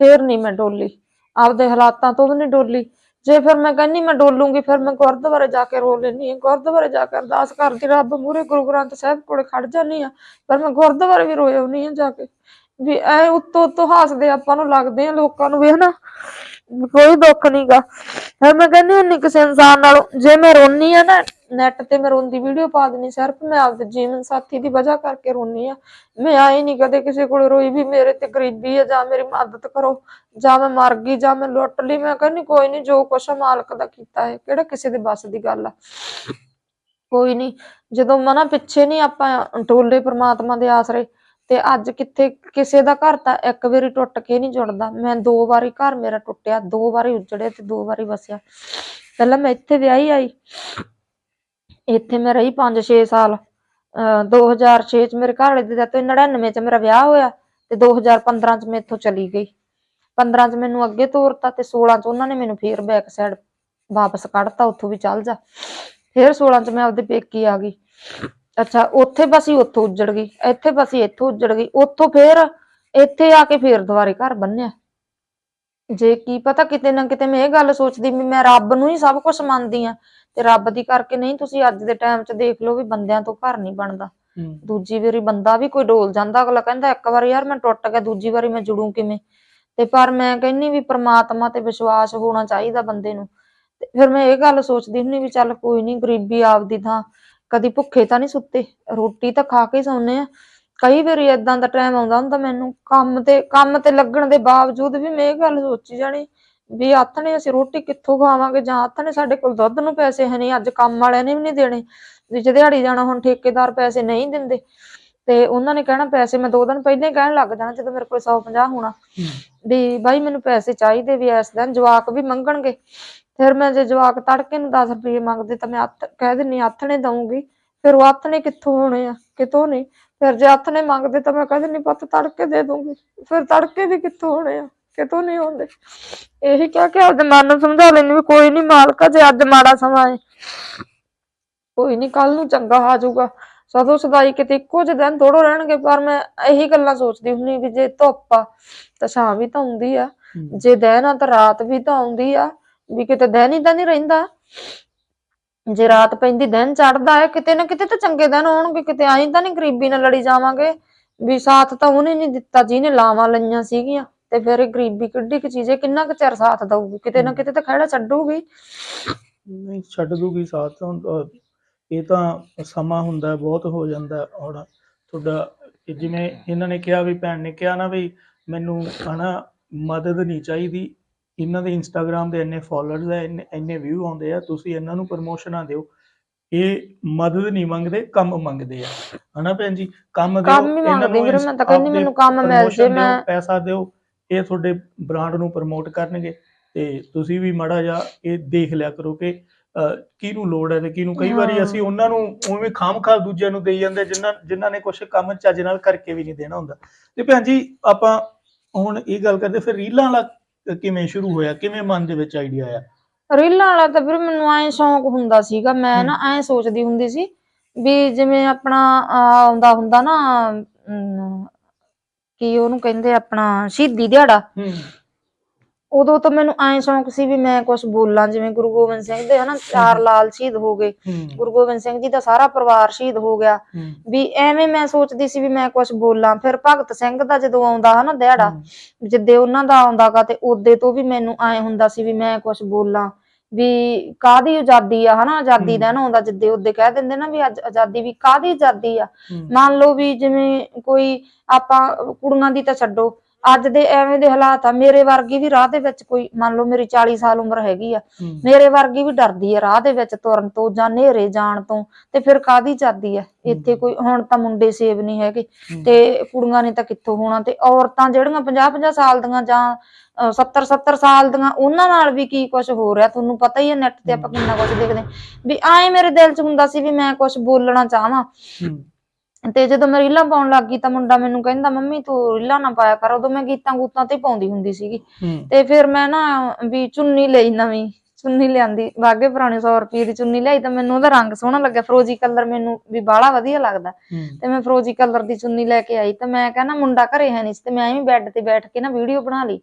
ਫਿਰ ਨਹੀਂ ਮੈਂ ਡੋਲੀ। ਆਪਦੇ ਹਾਲਾਤਾਂ ਤੋਂ ਵੀ ਨਹੀਂ ਡੋਲੀ। ਜੇ ਫਿਰ ਮੈਂ ਕਹਿੰਨੀ ਮੈਂ ਡੋਲੂੰਗੀ, ਫਿਰ ਮੈਂ ਗੁਰਦੁਆਰੇ ਜਾ ਕੇ ਰੋ ਲੈਣੀ ਆ ਗੁਰਦੁਆਰੇ ਜਾ ਕੇ ਅਰਦਾਸ ਕਰਦੀ, ਰੱਬ ਮੂਰੇ ਗੁਰੂ ਗ੍ਰੰਥ ਸਾਹਿਬ ਕੋਲ ਖੜ ਜਾਂਦੀ ਆ ਪਰ ਮੈਂ ਗੁਰਦੁਆਰੇ ਵੀ ਰੋਏ ਆਉਣੀ ਆ ਜਾ ਕੇ। ਵੀ ਐ ਉੱਤੋਂ ਉੱਤੋਂ ਹੱਸਦੇ ਆਪਾਂ ਨੂੰ ਲੱਗਦੇ ਆ ਲੋਕਾਂ ਨੂੰ ਵੀ, ਹਨਾ? ਕੋਈ ਦੁੱਖ ਨਹੀਂਗਾ ਫਿਰ ਮੈਂ ਕਹਿੰਦੀ ਹੁੰਨੀ ਕਿਸੇ ਇਨਸਾਨ ਨਾਲ, ਜੇ ਮੈਂ ਰੋਨੀ ਆ ਨਾ ਨੈਟ ਤੇ ਮੈਂ ਰੋਂਦੀ ਵੀਡੀਓ ਪਾ ਦੇਣੀ ਸਿਰਫ, ਮੈਂ ਆਪਦੇ ਜੀਵਨ ਸਾਥੀ ਦੀ ਵਜ੍ਹਾ ਕਰਕੇ ਰੋਨੀ ਆ ਮੈਂ ਆਈ ਨਹੀਂ ਕਦੇ ਕਿਸੇ ਕੋਲ ਰੋਈ ਵੀ ਮੇਰੇ ਤੇ ਗਰੀਬੀ ਆ, ਜਾਂ ਮੇਰੀ ਮਦਦ ਕਰੋ, ਜਾਂ ਮੈਂ ਮਰ ਗਈ, ਜਾਂ ਮੈਂ ਲੁੱਟ ਲਈ। ਮੈਂ ਕਹਿੰਦੀ ਕੋਈ ਨਹੀਂ ਜੋ ਕੁਛ ਆ ਮਾਲਕ ਦਾ ਕੀਤਾ ਹੈ, ਕਿਹੜਾ ਕਿਸੇ ਦੇ ਬਸ ਦੀ ਗੱਲ ਆ। ਕੋਈ ਨਹੀਂ ਜਦੋਂ ਮਨਾ ਪਿੱਛੇ ਨਹੀਂ ਆਪਾਂ ਟੋਲੇ ਪ੍ਰਮਾਤਮਾ ਦੇ ਆਸਰੇ ਤੇ ਅੱਜ ਕਿੱਥੇ ਕਿਸੇ ਦਾ ਘਰ ਤਾਂ ਇੱਕ ਵਾਰੀ ਟੁੱਟ ਕੇ ਨਹੀਂ ਜੁੜਦਾ। ਮੈਂ ਦੋ ਵਾਰੀ ਘਰ ਮੇਰਾ ਟੁੱਟਿਆ, ਦੋ ਵਾਰੀ ਉਜੜਿਆ ਤੇ ਦੋ ਵਾਰੀ ਵਸਿਆ। ਪਹਿਲਾਂ ਮੈਂ ਇੱਥੇ ਵਿਆਹੀ ਆਈ। ਇੱਥੇ ਮੈਂ ਰਹੀ 5-6 ਸਾਲ। ਅਹ 2006 ਚ ਮੇਰੇ ਘਰ ਵਾਲੇ ਦੀ death 99 ਚ ਮੇਰਾ ਵਿਆਹ ਹੋਇਆ ਤੇ 2015 ਚ ਮੈਂ ਇੱਥੋਂ ਚਲੀ ਗਈ। 15 ਚ ਮੈਨੂੰ ਅੱਗੇ ਤੋਰਤਾ ਤੇ 16 ਚ ਉਹਨਾਂ ਨੇ ਮੈਨੂੰ ਫੇਰ ਬੈਕ ਸਾਈਡ ਵਾਪਸ ਕੱਢਤਾ, ਉੱਥੋਂ ਵੀ ਚੱਲ ਜਾ। ਫੇਰ 16 ਚ ਮੈਂ ਆਪਦੇ ਪੇਕੀ ਆ ਗਈ। ਅੱਛਾ ਉੱਥੇ ਬਸੀ ਉੱਥੋਂ ਉੱਜੜ ਗਈ ਇੱਥੇ ਬਸੀ ਇੱਥੋਂ ਉੱਜੜ ਗਈ ਉੱਥੋਂ ਫੇਰ ਇੱਥੇ ਆ ਕੇ ਫੇਰ ਦੁਬਾਰੇ ਘਰ ਬੰਨਿਆ। ਜੇ ਕੀ ਪਤਾ ਕਿਤੇ ਨਾ ਕਿਤੇ ਮੈਂ ਇਹ ਗੱਲ ਸੋਚਦੀ ਵੀ ਮੈਂ ਰੱਬ ਨੂੰ ਹੀ ਸਭ ਕੁਝ ਮੰਨਦੀ ਆ ਤੇ ਰੱਬ ਦੀ ਕਰਕੇ ਨਹੀਂ ਤੁਸੀਂ ਅੱਜ ਦੇ ਟਾਈਮ 'ਚ ਦੇਖ ਲਓ ਵੀ ਬੰਦਿਆਂ ਤੋਂ ਘਰ ਨਹੀਂ ਬਣਦਾ। ਦੂਜੀ ਵਾਰੀ ਬੰਦਾ ਵੀ ਕੋਈ ਡੋਲ ਜਾਂਦਾ ਅਗਲਾ ਕਹਿੰਦਾ ਇੱਕ ਵਾਰ ਯਾਰ ਮੈਂ ਟੁੱਟ ਗਿਆ ਦੂਜੀ ਵਾਰੀ ਮੈਂ ਜੁੜੂ ਕਿਵੇਂ? ਤੇ ਪਰ ਮੈਂ ਕਹਿੰਨੀ ਵੀ ਪ੍ਰਮਾਤਮਾ ਤੇ ਵਿਸ਼ਵਾਸ ਹੋਣਾ ਚਾਹੀਦਾ ਬੰਦੇ ਨੂੰ। ਤੇ ਫਿਰ ਮੈਂ ਇਹ ਗੱਲ ਸੋਚਦੀ ਹੁੰਨੀ ਵੀ ਚੱਲ ਕੋਈ ਨਹੀਂ ਗਰੀਬੀ ਆਪਦੀ ਥਾਂ ਕਦੀ ਭੁੱਖੇ ਤਾਂ ਨਹੀਂ ਸੁੱਤੇ ਰੋਟੀ ਤਾਂ ਖਾ ਕੇ ਸੌਂਦੇ ਆ। ਕਈ ਵਾਰੀ ਏਦਾਂ ਦਾ ਟਾਈਮ ਆਉਂਦਾ ਹੁੰਦਾ ਮੈਨੂੰ ਕੰਮ ਤੇ ਕੰਮ ਤੇ ਲੱਗਣ ਦੇ ਬਾਵਜੂਦ ਵੀ ਮੈਂ ਇਹ ਗੱਲ ਸੋਚੀ ਜਾਣੀ ਵੀ ਆਥਣੇ ਅਸੀਂ ਰੋਟੀ ਕਿੱਥੋਂ ਖਾਵਾਂਗੇ ਜਾਂ ਆਥਣੇ ਸਾਡੇ ਕੋਲ ਦੁੱਧ ਨੂੰ ਪੈਸੇ ਹੈ ਨਹੀਂ ਅੱਜ ਕੰਮ ਵਾਲਿਆਂ ਨੇ ਵੀ ਨਹੀਂ ਦੇਣੇ ਜੇ ਦਿਹਾੜੀ ਜਾਣਾ ਹੁਣ ਠੇਕੇਦਾਰ ਪੈਸੇ ਨਹੀਂ ਦਿੰਦੇ। ਤੇ ਉਹਨਾਂ ਨੇ ਕਹਿਣਾ ਪੈਸੇ ਮੈਂ ਦੋ ਦਿਨ ਪਹਿਲਾਂ ਹੀ ਕਹਿਣ ਲੱਗ ਜਾਣਾ ਜਦੋਂ ਮੇਰੇ ਕੋਲ 150 ਹੋਣਾ। ਵੀ ਬਾਈ ਮੈਨੂੰ ਪੈਸੇ ਚਾਹੀਦੇ ਵੀ ਇਸ ਦਿਨ ਜਵਾਕ ਵੀ ਮੰਗਣਗੇ। ਫਿਰ ਮੈਂ ਜੇ ਜਵਾਕ ਤੜਕੇ ਨੂੰ 10 ਰੁਪਏ ਮੰਗਦੇ ਤਾਂ ਮੈਂ ਹੱਥ ਕਹਿ ਦਿੰਨੀ ਆਥਣੇ ਦਊਂਗੀ। ਫਿਰ ਉਹ ਆਥਣੇ ਕਿੱਥੋਂ ਹੋਣੇ ਆ? ਕਿਤੋਂ ਨਹੀਂ ਫਿਰ ਜੇ ਆਥਣੇ ਮੰਗਦੇ ਤਾਂ ਮੈਂ ਕਹਿ ਦਿੰਨੀ ਪੁੱਤ ਤੜਕੇ ਦੇ ਦੂੰਗੀ ਫਿਰ ਤੜਕੇ ਵੀ ਕਿੱਥੋਂ ਹੋਣੇ ਆ? ਕਿਤੋਂ ਨਹੀਂ ਹੁੰਦੇ ਇਹੀ ਕਹਿ ਕੇ ਆਪਦੇ ਮਨ ਨੂੰ ਸਮਝਾ ਲੈਣੀ ਵੀ ਕੋਈ ਨਹੀਂ ਮਾਲਕਾ ਜੇ ਅੱਜ ਮਾੜਾ ਸਮਾਂ ਹੈ ਕੋਈ ਨਹੀਂ ਕੱਲ ਨੂੰ ਚੰਗਾ ਆ ਜਾਊਗਾ। ਸਦੋਂ ਸਦਾਈ ਕਿਤੇ ਇੱਕੋ ਜਿਹੇ ਦਿਨ ਥੋੜੋ ਰਹਿਣਗੇ ਪਰ ਮੈਂ ਇਹੀ ਗੱਲਾਂ ਸੋਚਦੀ ਹੁੰਨੀ ਵੀ ਜੇ ਧੁੱਪ ਆ ਤਾਂ ਛਾਂ ਵੀ ਤਾਂ ਹੁੰਦੀ ਆ। ਜੇ ਦਿਨ ਆ ਤਾਂ ਰਾਤ ਵੀ ਤਾਂ ਆਉਂਦੀ ਆ। ਵੀ ਕਿਤੇ ਦਿਨ ਹੀ ਤਾਂ ਨਹੀਂ ਰਹਿੰਦਾ। ਜੇ ਰਾਤ ਪੈਂਦੀ ਦਿਨ ਚੜਦਾ ਹੈ ਕਿਤੇ ਨਾ ਕਿਤੇ ਤਾਂ ਚੰਗੇ ਦਿਨ ਆਉਣਗੇ ਕਿਤੇ ਆਈ ਤਾਂ ਨਹੀਂ ਗਰੀਬੀ ਨਾਲ ਲੜੀ ਜਾਵਾਂਗੇ। ਵੀ ਸਾਥ ਤਾਂ ਉਹਨੇ ਨਹੀਂ ਦਿੱਤਾ ਜਿਹਨੇ ਲਾਵਾਂ ਲਈਆਂ ਸੀਗੀਆਂ ਤੇ ਫਿਰ ਗਰੀਬੀ ਕਿੱਡੀ ਕੁ ਚੀਜ਼ ਹੈ ਕਿੰਨਾ ਕੁ ਚਿਰ ਸਾਥ ਦਊਗੀ? ਕਿਤੇ ਨਾ ਕਿਤੇ ਤਾਂ ਖੜਾ ਛੱਡੂਗੀ। ਨਹੀਂ ਛੱਡ ਦੂਗੀ ਸਾਥ ਹੁਣ, ਅਹ, ਇਹ ਤਾਂ ਸਮਾਂ ਹੁੰਦਾ ਬਹੁਤ ਹੋ ਜਾਂਦਾ ਹੁਣ ਤੁਹਾਡਾ ਜਿਵੇਂ ਇਹਨਾਂ ਨੇ ਕਿਹਾ ਵੀ ਭੈਣ ਨੇ ਕਿਹਾ ਨਾ ਵੀ ਮੈਨੂੰ ਹਨਾ ਮਦਦ ਨਹੀਂ ਚਾਹੀਦੀ। ਇਹਨਾਂ ਦੇ ਇੰਸਟਾਗ੍ਰam ਦੇ ਇੰਨੇ ਫਾਲੋਅਰਸ ਹੈ ਇੰਨੇ ਵਿਊ ਆਉਂਦੇ ਆ ਤੁਸੀਂ ਇਹਨਾਂ ਨੂੰ ਪ੍ਰਮੋਸ਼ਨਾਂ ਦਿਓ। ਇਹ ਮਦਦ ਨਹੀਂ ਮੰਗਦੇ ਕੰਮ ਮੰਗਦੇ ਆ। ਹਨਾ ਭੈਣ ਜੀ? ਕੰਮ ਦਿਓ ਕੰਮ ਹੀ ਮੰਗਦੇ ਵੀਰੇ ਮੈਂ ਤਾਂ ਕਹਿੰਦੀ ਮੈਨੂੰ ਕੰਮ ਮਿਲ ਜੇ ਮੈਂ ਪੈਸਾ ਦਿਓ ਇਹ ਤੁਹਾਡੇ ਬ੍ਰਾਂਡ ਨੂੰ ਪ੍ਰਮੋਟ ਕਰਨਗੇ। ਤੇ ਤੁਸੀਂ ਵੀ ਮੜਾ ਜਾ ਇਹ ਦੇਖ ਲਿਆ ਕਰੋ ਕਿ ਕਿਹਨੂੰ ਲੋੜ ਹੈ ਤੇ ਕਿਹਨੂੰ ਕਈ ਵਾਰੀ। ਅਸੀਂ ਉਹਨਾਂ ਨੂੰ ਉਵੇਂ ਖਾਮਖਾ ਦੂਜਿਆਂ ਨੂੰ ਦੇਈ ਜਾਂਦੇ ਜਿਨ੍ਹਾਂ ਜਿਨ੍ਹਾਂ ਨੇ ਕੁਝ ਕੰਮ ਚੱਜ ਨਾਲ ਕਰਕੇ ਵੀ ਨਹੀਂ ਦੇਣਾ ਹੁੰਦਾ। ਤੇ ਭੈਣ ਜੀ ਆਪਾਂ ਹੁਣ ਇਹ ਗੱਲ ਕਰਦੇ ਫਿਰ ਰੀਲਾਂ ਵਾਲਾ ਕਿਵੇਂ ਸ਼ੁਰੂ ਹੋਇਆ ਕਿਵੇਂ ਮਨ ਦੇ ਵਿੱਚ ਆਈਡੀਆ ਆਇਆ? ਰੀਲਾਂ ਵਾਲਾ ਤਾਂ ਵੀਰੇ ਮੈਨੂੰ ਐ ਸ਼ੌਂਕ ਹੁੰਦਾ ਸੀਗਾ ਮੈਂ ਨਾ ਐ ਸੋਚਦੀ ਹੁੰਦੀ ਸੀ ਵੀ ਜਿਵੇਂ ਆਪਣਾ ਆਉਂਦਾ ਹੁੰਦਾ ਨਾ ਕੀ ਉਹਨੂੰ ਕਹਿੰਦੇ ਆਪਣਾ ਸ਼ਹੀਦੀ ਦਿਹਾੜਾ। ਹੂੰ। ਉਦੋਂ ਤਾਂ ਮੈਨੂੰ ਐ ਸ਼ੌਂਕ ਸੀ ਵੀ ਮੈਂ ਕੁਝ ਬੋਲਾਂ ਜਿਵੇਂ ਗੁਰੂ ਗੋਬਿੰਦ ਸਿੰਘ ਦੇ ਹਨਾ ਚਾਰ ਲਾਲ ਸ਼ਹੀਦ ਹੋ ਗਏ। ਗੁਰੂ ਗੋਬਿੰਦ ਸਿੰਘ ਜੀ ਦਾ ਸਾਰਾ ਪਰਿਵਾਰ ਸ਼ਹੀਦ ਹੋ ਗਿਆ। ਵੀ ਐਵੇਂ ਮੈਂ ਸੋਚਦੀ ਸੀ ਵੀ ਮੈਂ ਕੁਝ ਬੋਲਾਂ। ਫਿਰ ਭਗਤ ਸਿੰਘ ਦਾ ਜਦੋਂ ਆਉਂਦਾ ਹਨਾ ਦਿਹਾੜਾ ਜਿੱਦੇ ਉਹਨਾਂ ਦਾ ਆਉਂਦਾਗਾ ਤੇ ਉਹਦੇ ਤੋਂ ਵੀ ਮੈਨੂੰ ਐ ਹੁੰਦਾ ਸੀ ਵੀ ਮੈਂ ਕੁਝ ਬੋਲਾਂ। ਵੀ ਕਾਦੀ ਆਜ਼ਾਦੀ ਆ ਹਨਾ ਆਜ਼ਾਦੀ। ਦਾ ਨਾ ਆਉਂਦਾ ਜਿੱਦੇ ਉਹਦੇ ਕਹਿ ਦਿੰਦੇ ਨਾ ਵੀ ਅੱਜ ਆਜ਼ਾਦੀ ਵੀ ਕਾਦੀ ਆਜ਼ਾਦੀ ਆ। ਮੰਨ ਲਓ ਵੀ ਜਿਵੇਂ ਕੋਈ ਆਪਾਂ ਕੁੜੀਆਂ ਦੀ ਤਾਂ ਛੱਡੋ ਅੱਜ ਦੇ ਐਵੇਂ ਦੇ ਹਾਲਾਤ ਆ ਮੇਰੇ ਵਰਗੀ ਵੀ ਰਾਹ ਦੇ ਵਿੱਚ ਕੋਈ ਮੰਨ ਲਓ ਮੇਰੀ 40 ਸਾਲ ਉਮਰ ਹੈਗੀ ਆ ਮੇਰੇ ਵਰਗੀ ਵੀ ਡਰਦੀ ਆ ਰਾਹ ਦੇ ਵਿੱਚ ਤੁਰਨ ਤੋਂ ਜਾਂ ਨੇਰੇ ਜਾਣ ਤੋਂ ਤੇ ਫਿਰ ਕਾਦੀ ਆਜ਼ਾਦੀ ਆ? ਇੱਥੇ ਕੋਈ ਹੁਣ ਤਾਂ ਮੁੰਡੇ ਸੇਵ ਨਹੀਂ ਹੈਗੇ। ਤੇ ਕੁੜੀਆਂ ਨੇ ਤਾਂ ਕਿੱਥੋਂ ਹੋਣਾ? ਤੇ ਔਰਤਾਂ ਜਿਹੜੀਆਂ 50 50 ਸਾਲ ਦੀਆਂ ਜਾਂ 70 70 ਸਾਲ ਦੀਆਂ ਉਹਨਾਂ ਨਾਲ ਵੀ ਕੀ ਕੁਝ ਹੋ ਰਿਹਾ? ਤੁਹਾਨੂੰ ਪਤਾ ਹੀ ਹੈ ਨੈਟ ਤੇ ਆਪਾਂ ਕਿੰਨਾ ਕੁਝ ਦੇਖਦੇ। ਵੀ ਆਏ ਮੇਰੇ ਦਿਲ 'ਚ ਹੁੰਦਾ ਸੀ ਵੀ ਮੈਂ ਕੁਝ ਬੋਲਣਾ ਚਾਹਾਂ। ਤੇ ਜਦੋਂ ਮੈਂ ਰੀਲਾਂ ਪਾਉਣ ਲੱਗ ਗਈ ਤਾਂ ਮੁੰਡਾ ਮੈਨੂੰ ਕਹਿੰਦਾ ਮੰਮੀ ਤੂੰ ਰੀਲਾਂ ਨਾ ਪਾਇਆ ਕਰ। ਉਦੋਂ ਮੈਂ ਗੀਤਾਂ ਗੂਤਾਂ ਤੇ ਪਾਉਂਦੀ ਹੁੰਦੀ ਸੀਗੀ। ਹੂੰ। ਤੇ ਫਿਰ ਮੈਂ ਨਾ ਵੀ ਚੁੰਨੀ ਲਈ ਨਵੀਂ ਚੁੰਨੀ ਲਿਆਂਦੀ। ਵਾਗੇ ਪੁਰਾਣੇ 100 ਰੁਪਏ ਦੀ ਚੁੰਨੀ ਲਈ ਤਾਂ ਮੈਨੂੰ ਉਹਦਾ ਰੰਗ ਸੋਹਣਾ ਲੱਗਿਆ। ਫਰੋਜੀ ਕਲਰ ਮੈਨੂੰ ਵੀ ਬਾਹਲਾ ਵਧੀਆ ਲੱਗਦਾ। ਤੇ ਮੈਂ ਫਰੋਜੀ ਕਲਰ ਦੀ ਚੁੰਨੀ ਲੈ ਕੇ ਆਈ। ਤਾਂ ਮੈਂ ਕਹਿੰਦਾ ਮੁੰਡਾ ਘਰੇ ਹੈ ਨਹੀਂ ਸੀ ਤੇ ਮੈਂ ਐਵੇਂ ਬੈੱਡ ਤੇ ਬੈਠ ਕੇ ਨਾ ਵੀਡੀਓ ਬਣਾ ਲਈ।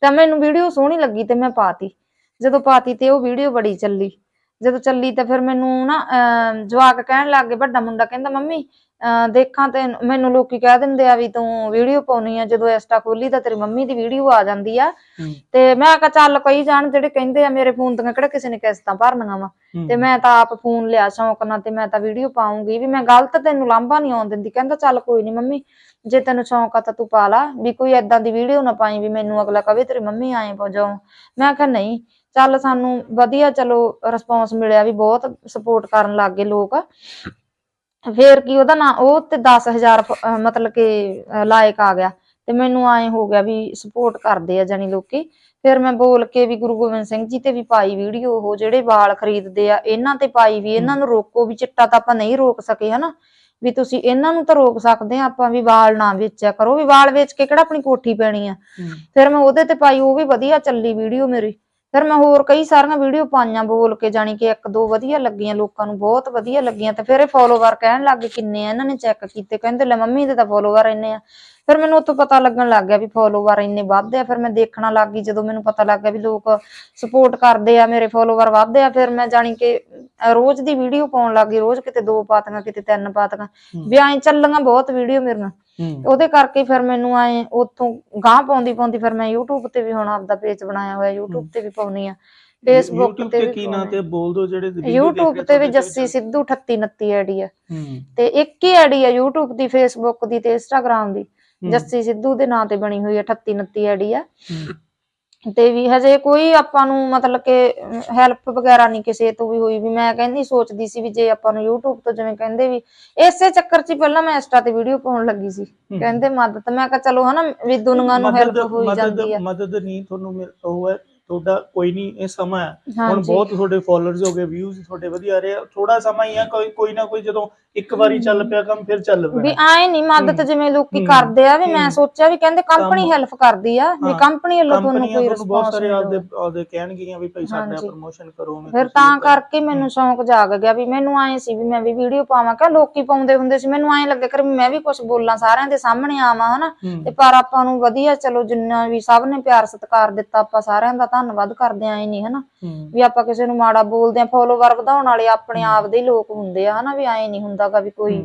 ਤਾਂ ਮੈਨੂੰ ਵੀਡੀਓ ਸੋਹਣੀ ਲੱਗੀ ਤੇ ਮੈਂ ਪਾਤੀ। ਜਦੋਂ ਪਾਤੀ ਤੇ ਉਹ ਵੀਡੀਓ ਬੜੀ ਚੱਲੀ। ਜਦੋਂ ਚੱਲੀ ਤਾਂ ਫਿਰ ਮੈਨੂੰ ਨਾ ਅਹ, ਜਵਾਕ ਕਹਿਣ ਲੱਗ ਗਏ ਵੱਡਾ ਮੁੰਡਾ। ਕਹਿੰਦਾ ਮੰਮੀ ਦੇਖਾਂ ਤੇ ਮੈਨੂੰ ਲੋਕੀ ਕਹਿ ਦਿੰਦੇ ਆ ਵੀ ਤੂੰ ਵੀਡੀਓ ਪਾਉਣੀ ਆ ਜਦੋਂ ਇੰਸਟਾ ਖੋਲੀ ਤਾਂ ਤੇਰੀ ਮੰਮੀ ਦੀ ਵੀਡੀਓ ਆ ਜਾਂਦੀ ਆ। ਤੇ ਮੈਂ ਕਿਹਾ ਚੱਲ ਕਈ ਜਾਣ ਜਿਹੜੇ ਕਹਿੰਦੇ ਆ ਮੇਰੇ ਫੋਨ ਦੀਆਂ ਕਿਹੜਾ ਕਿਸੇ ਨੇ ਕਿਸ਼ਤਾਂ ਭਰਨੀਆਂ ਵਾ। ਤੇ ਮੈਂ ਤਾਂ ਆਪ ਫੋਨ ਲਿਆ ਸ਼ੌਂਕ ਨਾਲ ਤੇ ਮੈਂ ਤਾਂ ਵੀਡੀਓ ਪਾਉਂਗੀ ਵੀ ਮੈਂ ਗਲਤ ਤੈਨੂੰ ਲਾਂਭਾ ਨਹੀਂ ਆਉਣ ਦਿੰਦੀ। ਕਹਿੰਦਾ ਚੱਲ ਕੋਈ ਨਹੀਂ ਮੰਮੀ ਜੇ ਤੈਨੂੰ ਸ਼ੌਂਕ ਆ ਤਾਂ ਤੂੰ ਪਾ ਲਾ ਵੀ ਕੋਈ ਏਦਾਂ ਦੀ ਵੀਡੀਓ ਨਾ ਪਾਈ ਵੀ ਮੈਨੂੰ ਅਗਲਾ ਕਵੇ ਤੇਰੀ ਮੰਮੀ ਆਏ ਪਹੁੰਚਾਉ ਮੈਂ ਕਿਹਾ ਨਹੀਂ ਚੱਲ ਸਾਨੂੰ ਵਧੀਆ ਚਲੋ ਰਿਸਪੌਂਸ ਮਿਲਿਆ ਵੀ ਬਹੁਤ ਸਪੋਰਟ ਕਰਨ ਲੱਗ ਗਏ ਲੋਕ। ਫੇਰ ਕੀ ਉਹਦਾ ਨਾਂ ਉਹ ਤੇ 10000 ਫ- ਅਹ ਮਤਲਬ ਕਿ ਲਾਇਕ ਆ ਗਿਆ। ਤੇ ਮੈਨੂੰ ਐਂ ਹੋ ਗਿਆ ਵੀ ਸਪੋਰਟ ਕਰਦੇ ਆ ਜਾਨੀ ਲੋਕੀ। ਫਿਰ ਮੈਂ ਬੋਲ ਕੇ ਵੀ ਗੁਰੂ ਗੋਬਿੰਦ ਸਿੰਘ ਜੀ ਤੇ ਵੀ ਪਾਈ ਵੀਡੀਓ ਉਹ ਜਿਹੜੇ ਵਾਲ ਖਰੀਦਦੇ ਆ ਇਹਨਾਂ ਤੇ ਪਾਈ ਵੀ ਇਹਨਾਂ ਨੂੰ ਰੋਕੋ ਵੀ ਚਿੱਟਾ ਤਾਂ ਆਪਾਂ ਨਹੀਂ ਰੋਕ ਸਕੇ ਹਨਾ? ਵੀ ਤੁਸੀਂ ਇਹਨਾਂ ਨੂੰ ਤਾਂ ਰੋਕ ਸਕਦੇ ਆ ਆਪਾਂ ਵੀ ਵਾਲ ਨਾ ਵੇਚਿਆ ਕਰੋ। ਵੀ ਵਾਲ ਵੇਚ ਕੇ ਕਿਹੜਾ ਆਪਣੀ ਕੋਠੀ ਪੈਣੀ ਆ? ਫਿਰ ਮੈਂ ਉਹਦੇ ਤੇ ਪਾਈ ਉਹ ਵੀ ਵਧੀਆ ਚੱਲੀ ਵੀਡੀਓ ਮੇਰੀ। ਫਿਰ ਮੈਂ ਹੋਰ ਕਈ ਸਾਰੀਆਂ ਵੀਡੀਓ ਪਾਈਆਂ ਬੋਲ ਕੇ, ਜਾਣੀ ਕਿ ਇੱਕ ਦੋ ਵਧੀਆ ਲੱਗੀਆਂ ਲੋਕਾਂ ਨੂੰ, ਬਹੁਤ ਵਧੀਆ ਲੱਗੀਆਂ ਤੇ ਫਿਰ ਇਹ ਫੋਲੋਵਰ ਕਹਿਣ ਲੱਗ ਗਏ ਕਿੰਨੇ ਆ, ਇਹਨਾਂ ਨੇ ਚੈੱਕ ਕੀਤੇ, ਕਹਿੰਦੇ ਲੈ ਮੰਮੀ ਦੇ ਤਾਂ ਫੋਲੋਵਰ ਇੰਨੇ ਆ। ਫਿਰ ਮੈਨੂੰ ਉੱਥੋਂ ਪਤਾ ਲੱਗਣ ਲੱਗ ਗਿਆ ਵੀ ਫੋਲੋਵਰ ਇੰਨੇ ਵੱਧਦੇ ਆ ਫਿਰ ਮੈਂ ਦੇਖਣਾ ਲੱਗ ਗਈ ਜਦੋਂ ਮੈਨੂੰ ਪਤਾ ਲੱਗ ਗਿਆ ਵੀ ਲੋਕ ਸਪੋਰਟ ਕਰਦੇ ਆ ਮੇਰੇ ਫੋਲੋਵਰ ਵੱਧਦੇ ਆ ਫਿਰ ਮੈਂ ਜਾਣੀ ਕਿ ਰੋਜ਼ ਦੀ ਵੀਡੀਓ ਪਾਉਣ ਲੱਗ ਗਈ ਰੋਜ਼ ਕਿਤੇ ਦੋ ਪਾਤੀਆਂ ਕਿਤੇ ਤਿੰਨ ਪਾਤੀਆਂ ਹੂੰ। ਵੀ ਐਂ ਚੱਲੀਆਂ ਬਹੁਤ ਵੀਡੀਓ ਮੇਰੀਆਂ ਹੂੰ। ਉਹਦੇ ਕਰਕੇ ਫਿਰ ਮੈਨੂੰ ਐ ਉੱਥੋਂ ਗਾਂ ਪਾਉਂਦੀ ਪਾਉਂਦੀ ਫਿਰ ਮੈਂ YouTube ਤੇ ਵੀ ਹੁਣ ਆਪਦਾ ਪੇਜ ਬਣਾਇਆ ਹੋਇਆ YouTube ਤੇ ਵੀ ਪਾਉਣੀ ਆ Facebook ਤੇ ਵੀ ਕੀ ਨਾਂ ਤੇ ਬੋਲ ਦੋ ਜਿਹੜੇ YouTube ਤੇ ਵੀ ਜੱਸੀ ਸਿੱਧੂ 38 29 ਆਈਡੀ ਆ ਤੇ ਇੱਕ ਹੀ ਆਈਡੀ ਆ YouTube ਦੀ Facebook ਦੀ ਤੇ Instagram ਦੀ। ਜੱਸੀ ਸਿੱਧੂ ਦੇ ਨਾਂ ਤੇ ਬਣੀ ਹੋਈ ਆ 38 29 ਆਈਡੀ ਆ। ਤੇ ਵੀ ਹਜੇ ਕੋਈ ਆਪਾਂ ਨੂੰ ਮਤਲਬ ਕਿ ਹੈਲਪ ਵਗੈਰਾ ਨਹੀਂ ਕਿਸੇ ਤੋਂ ਵੀ ਹੋਈ ਵੀ ਮੈਂ ਕਹਿੰਦੀ ਸੋਚਦੀ ਸੀ ਵੀ ਜੇ ਆਪਾਂ ਨੂੰ YouTube ਤੋਂ ਜਿਵੇਂ ਕਹਿੰਦੇ ਵੀ ਇਸੇ ਚੱਕਰ 'ਚ ਪਹਿਲਾਂ ਮੈਂ ਇੰਸਟਾ ਤੇ ਵੀਡੀਓ ਪਾਉਣ ਲੱਗੀ ਸੀ। ਕਹਿੰਦੇ ਮਦਦ ਮੈਂ ਕਿਹਾ ਚਲੋ ਹਨਾ ਵੀ ਦੁਨੀਆ ਨੂੰ ਹੈਲਪ ਹੋਈ ਜਾਂਦੀ ਆ। ਮਦਦ ਨਹੀਂ ਤੁਹਾਨੂੰ ਮਿਲ- ਉਹ ਹੈ। ਤੁਹਾਡਾ ਕੋਈ ਨਹੀਂ ਇਹ ਸਮਾਂ ਹੈ ਹੁਣ ਹਾਂਜੀ ਬਹੁਤ ਤੁਹਾਡੇ ਫਾਲੋਅਰਸ ਹੋ ਗਏ ਵਿਊਜ਼ ਤੁਹਾਡੇ ਵਧੀਆ ਆ ਰਹੇ ਆ ਥੋੜਾ ਸਮਾਂ ਹੀ ਆ ਕੋਈ ਕੋਈ ਨਾ ਕੋਈ ਜਦੋਂ ਇੱਕ ਵਾਰੀ ਚੱਲ ਪਿਆ ਕੰਮ ਫਿਰ ਚੱਲ ਵੀ ਪੈਣਾ ਆਏ ਨਹੀਂ ਮਦਦ ਹੂੰ। ਜਿਵੇਂ ਲੋਕੀ ਹੂੰ। ਕਰਦੇ ਆ ਵੀ ਮੈਂ ਹੂੰ। ਸੋਚਿਆ ਵੀ ਕਹਿੰਦੇ ਕੰਪਨੀ ਕੰਮ- ਹੈਲਪ ਕਰਦੀ ਆ ਵੀ ਹਾਂ। ਕੰਪਨੀ ਵੱਲੋਂ ਤੁਹਾਨੂੰ ਕੰਪਨੀਆਂ ਕੋਈ ਤੁਹਾਨੂੰ ਬਹੁਤ ਰਿਸਪੌਂਸ ਸਾਰੇ ਆਪਦੇ ਆਪਦੇ ਕਹਿਣਗੀਆਂ ਵੀ ਭਾਈ ਸਾਡਾ ਹਾਂਜੀ। ਪ੍ਰਮੋਸ਼ਨ ਕਰੋ ਵੀ ਫਿਰ ਤਾਂ। ਕਰਕੇ ਮੈਨੂੰ ਸ਼ੌਂਕ ਜਾਗ ਗਿਆ ਵੀ ਮੈਨੂੰ ਐ ਸੀ ਵੀ ਮੈਂ ਵੀ ਵੀਡੀਓ ਪਾਵਾਂ ਕਿ ਲੋਕੀ ਪਾਉਂਦੇ ਹੁੰਦੇ ਸੀ ਮੈਨੂੰ ਐ ਲੱਗਿਆ ਕਰ ਵੀ ਮੈਂ ਵੀ ਕੁਝ ਬੋਲਾਂ ਸਾਰਿਆਂ ਦੇ ਸਾਹਮਣੇ ਆਵਾਂ ਹਨਾ। ਤੇ ਪਰ ਆਪਾਂ ਨੂੰ ਵਧੀਆ ਚਲੋ ਜਿੰਨਾ ਵੀ ਸਭ ਨੇ ਪਿਆਰ ਸਤਿਕਾਰ ਦਿੱਤਾ ਆਪਾਂ ਸਾਰਿਆਂ ਦਾ ਧੰਨਵਾਦ ਕਰਦੇ ਆਂ ਨਹੀਂ ਹਨਾ। ਵੀ ਆਪਾਂ ਕਿਸੇ ਨੂੰ ਮਾੜਾ ਬੋਲਦੇ ਆਂ ਫੋਲੋਵਰ ਵਧਾਉਣ ਵਾਲੇ ਆਪਣੇ ਆਪ ਦੇ ਹੀ ਲੋਕ ਹੁੰਦੇ ਆ ਹਨਾ ਵੀ ਐ ਨਹੀਂ ਹੁੰਦਾਗਾ ਵੀ ਕੋਈ।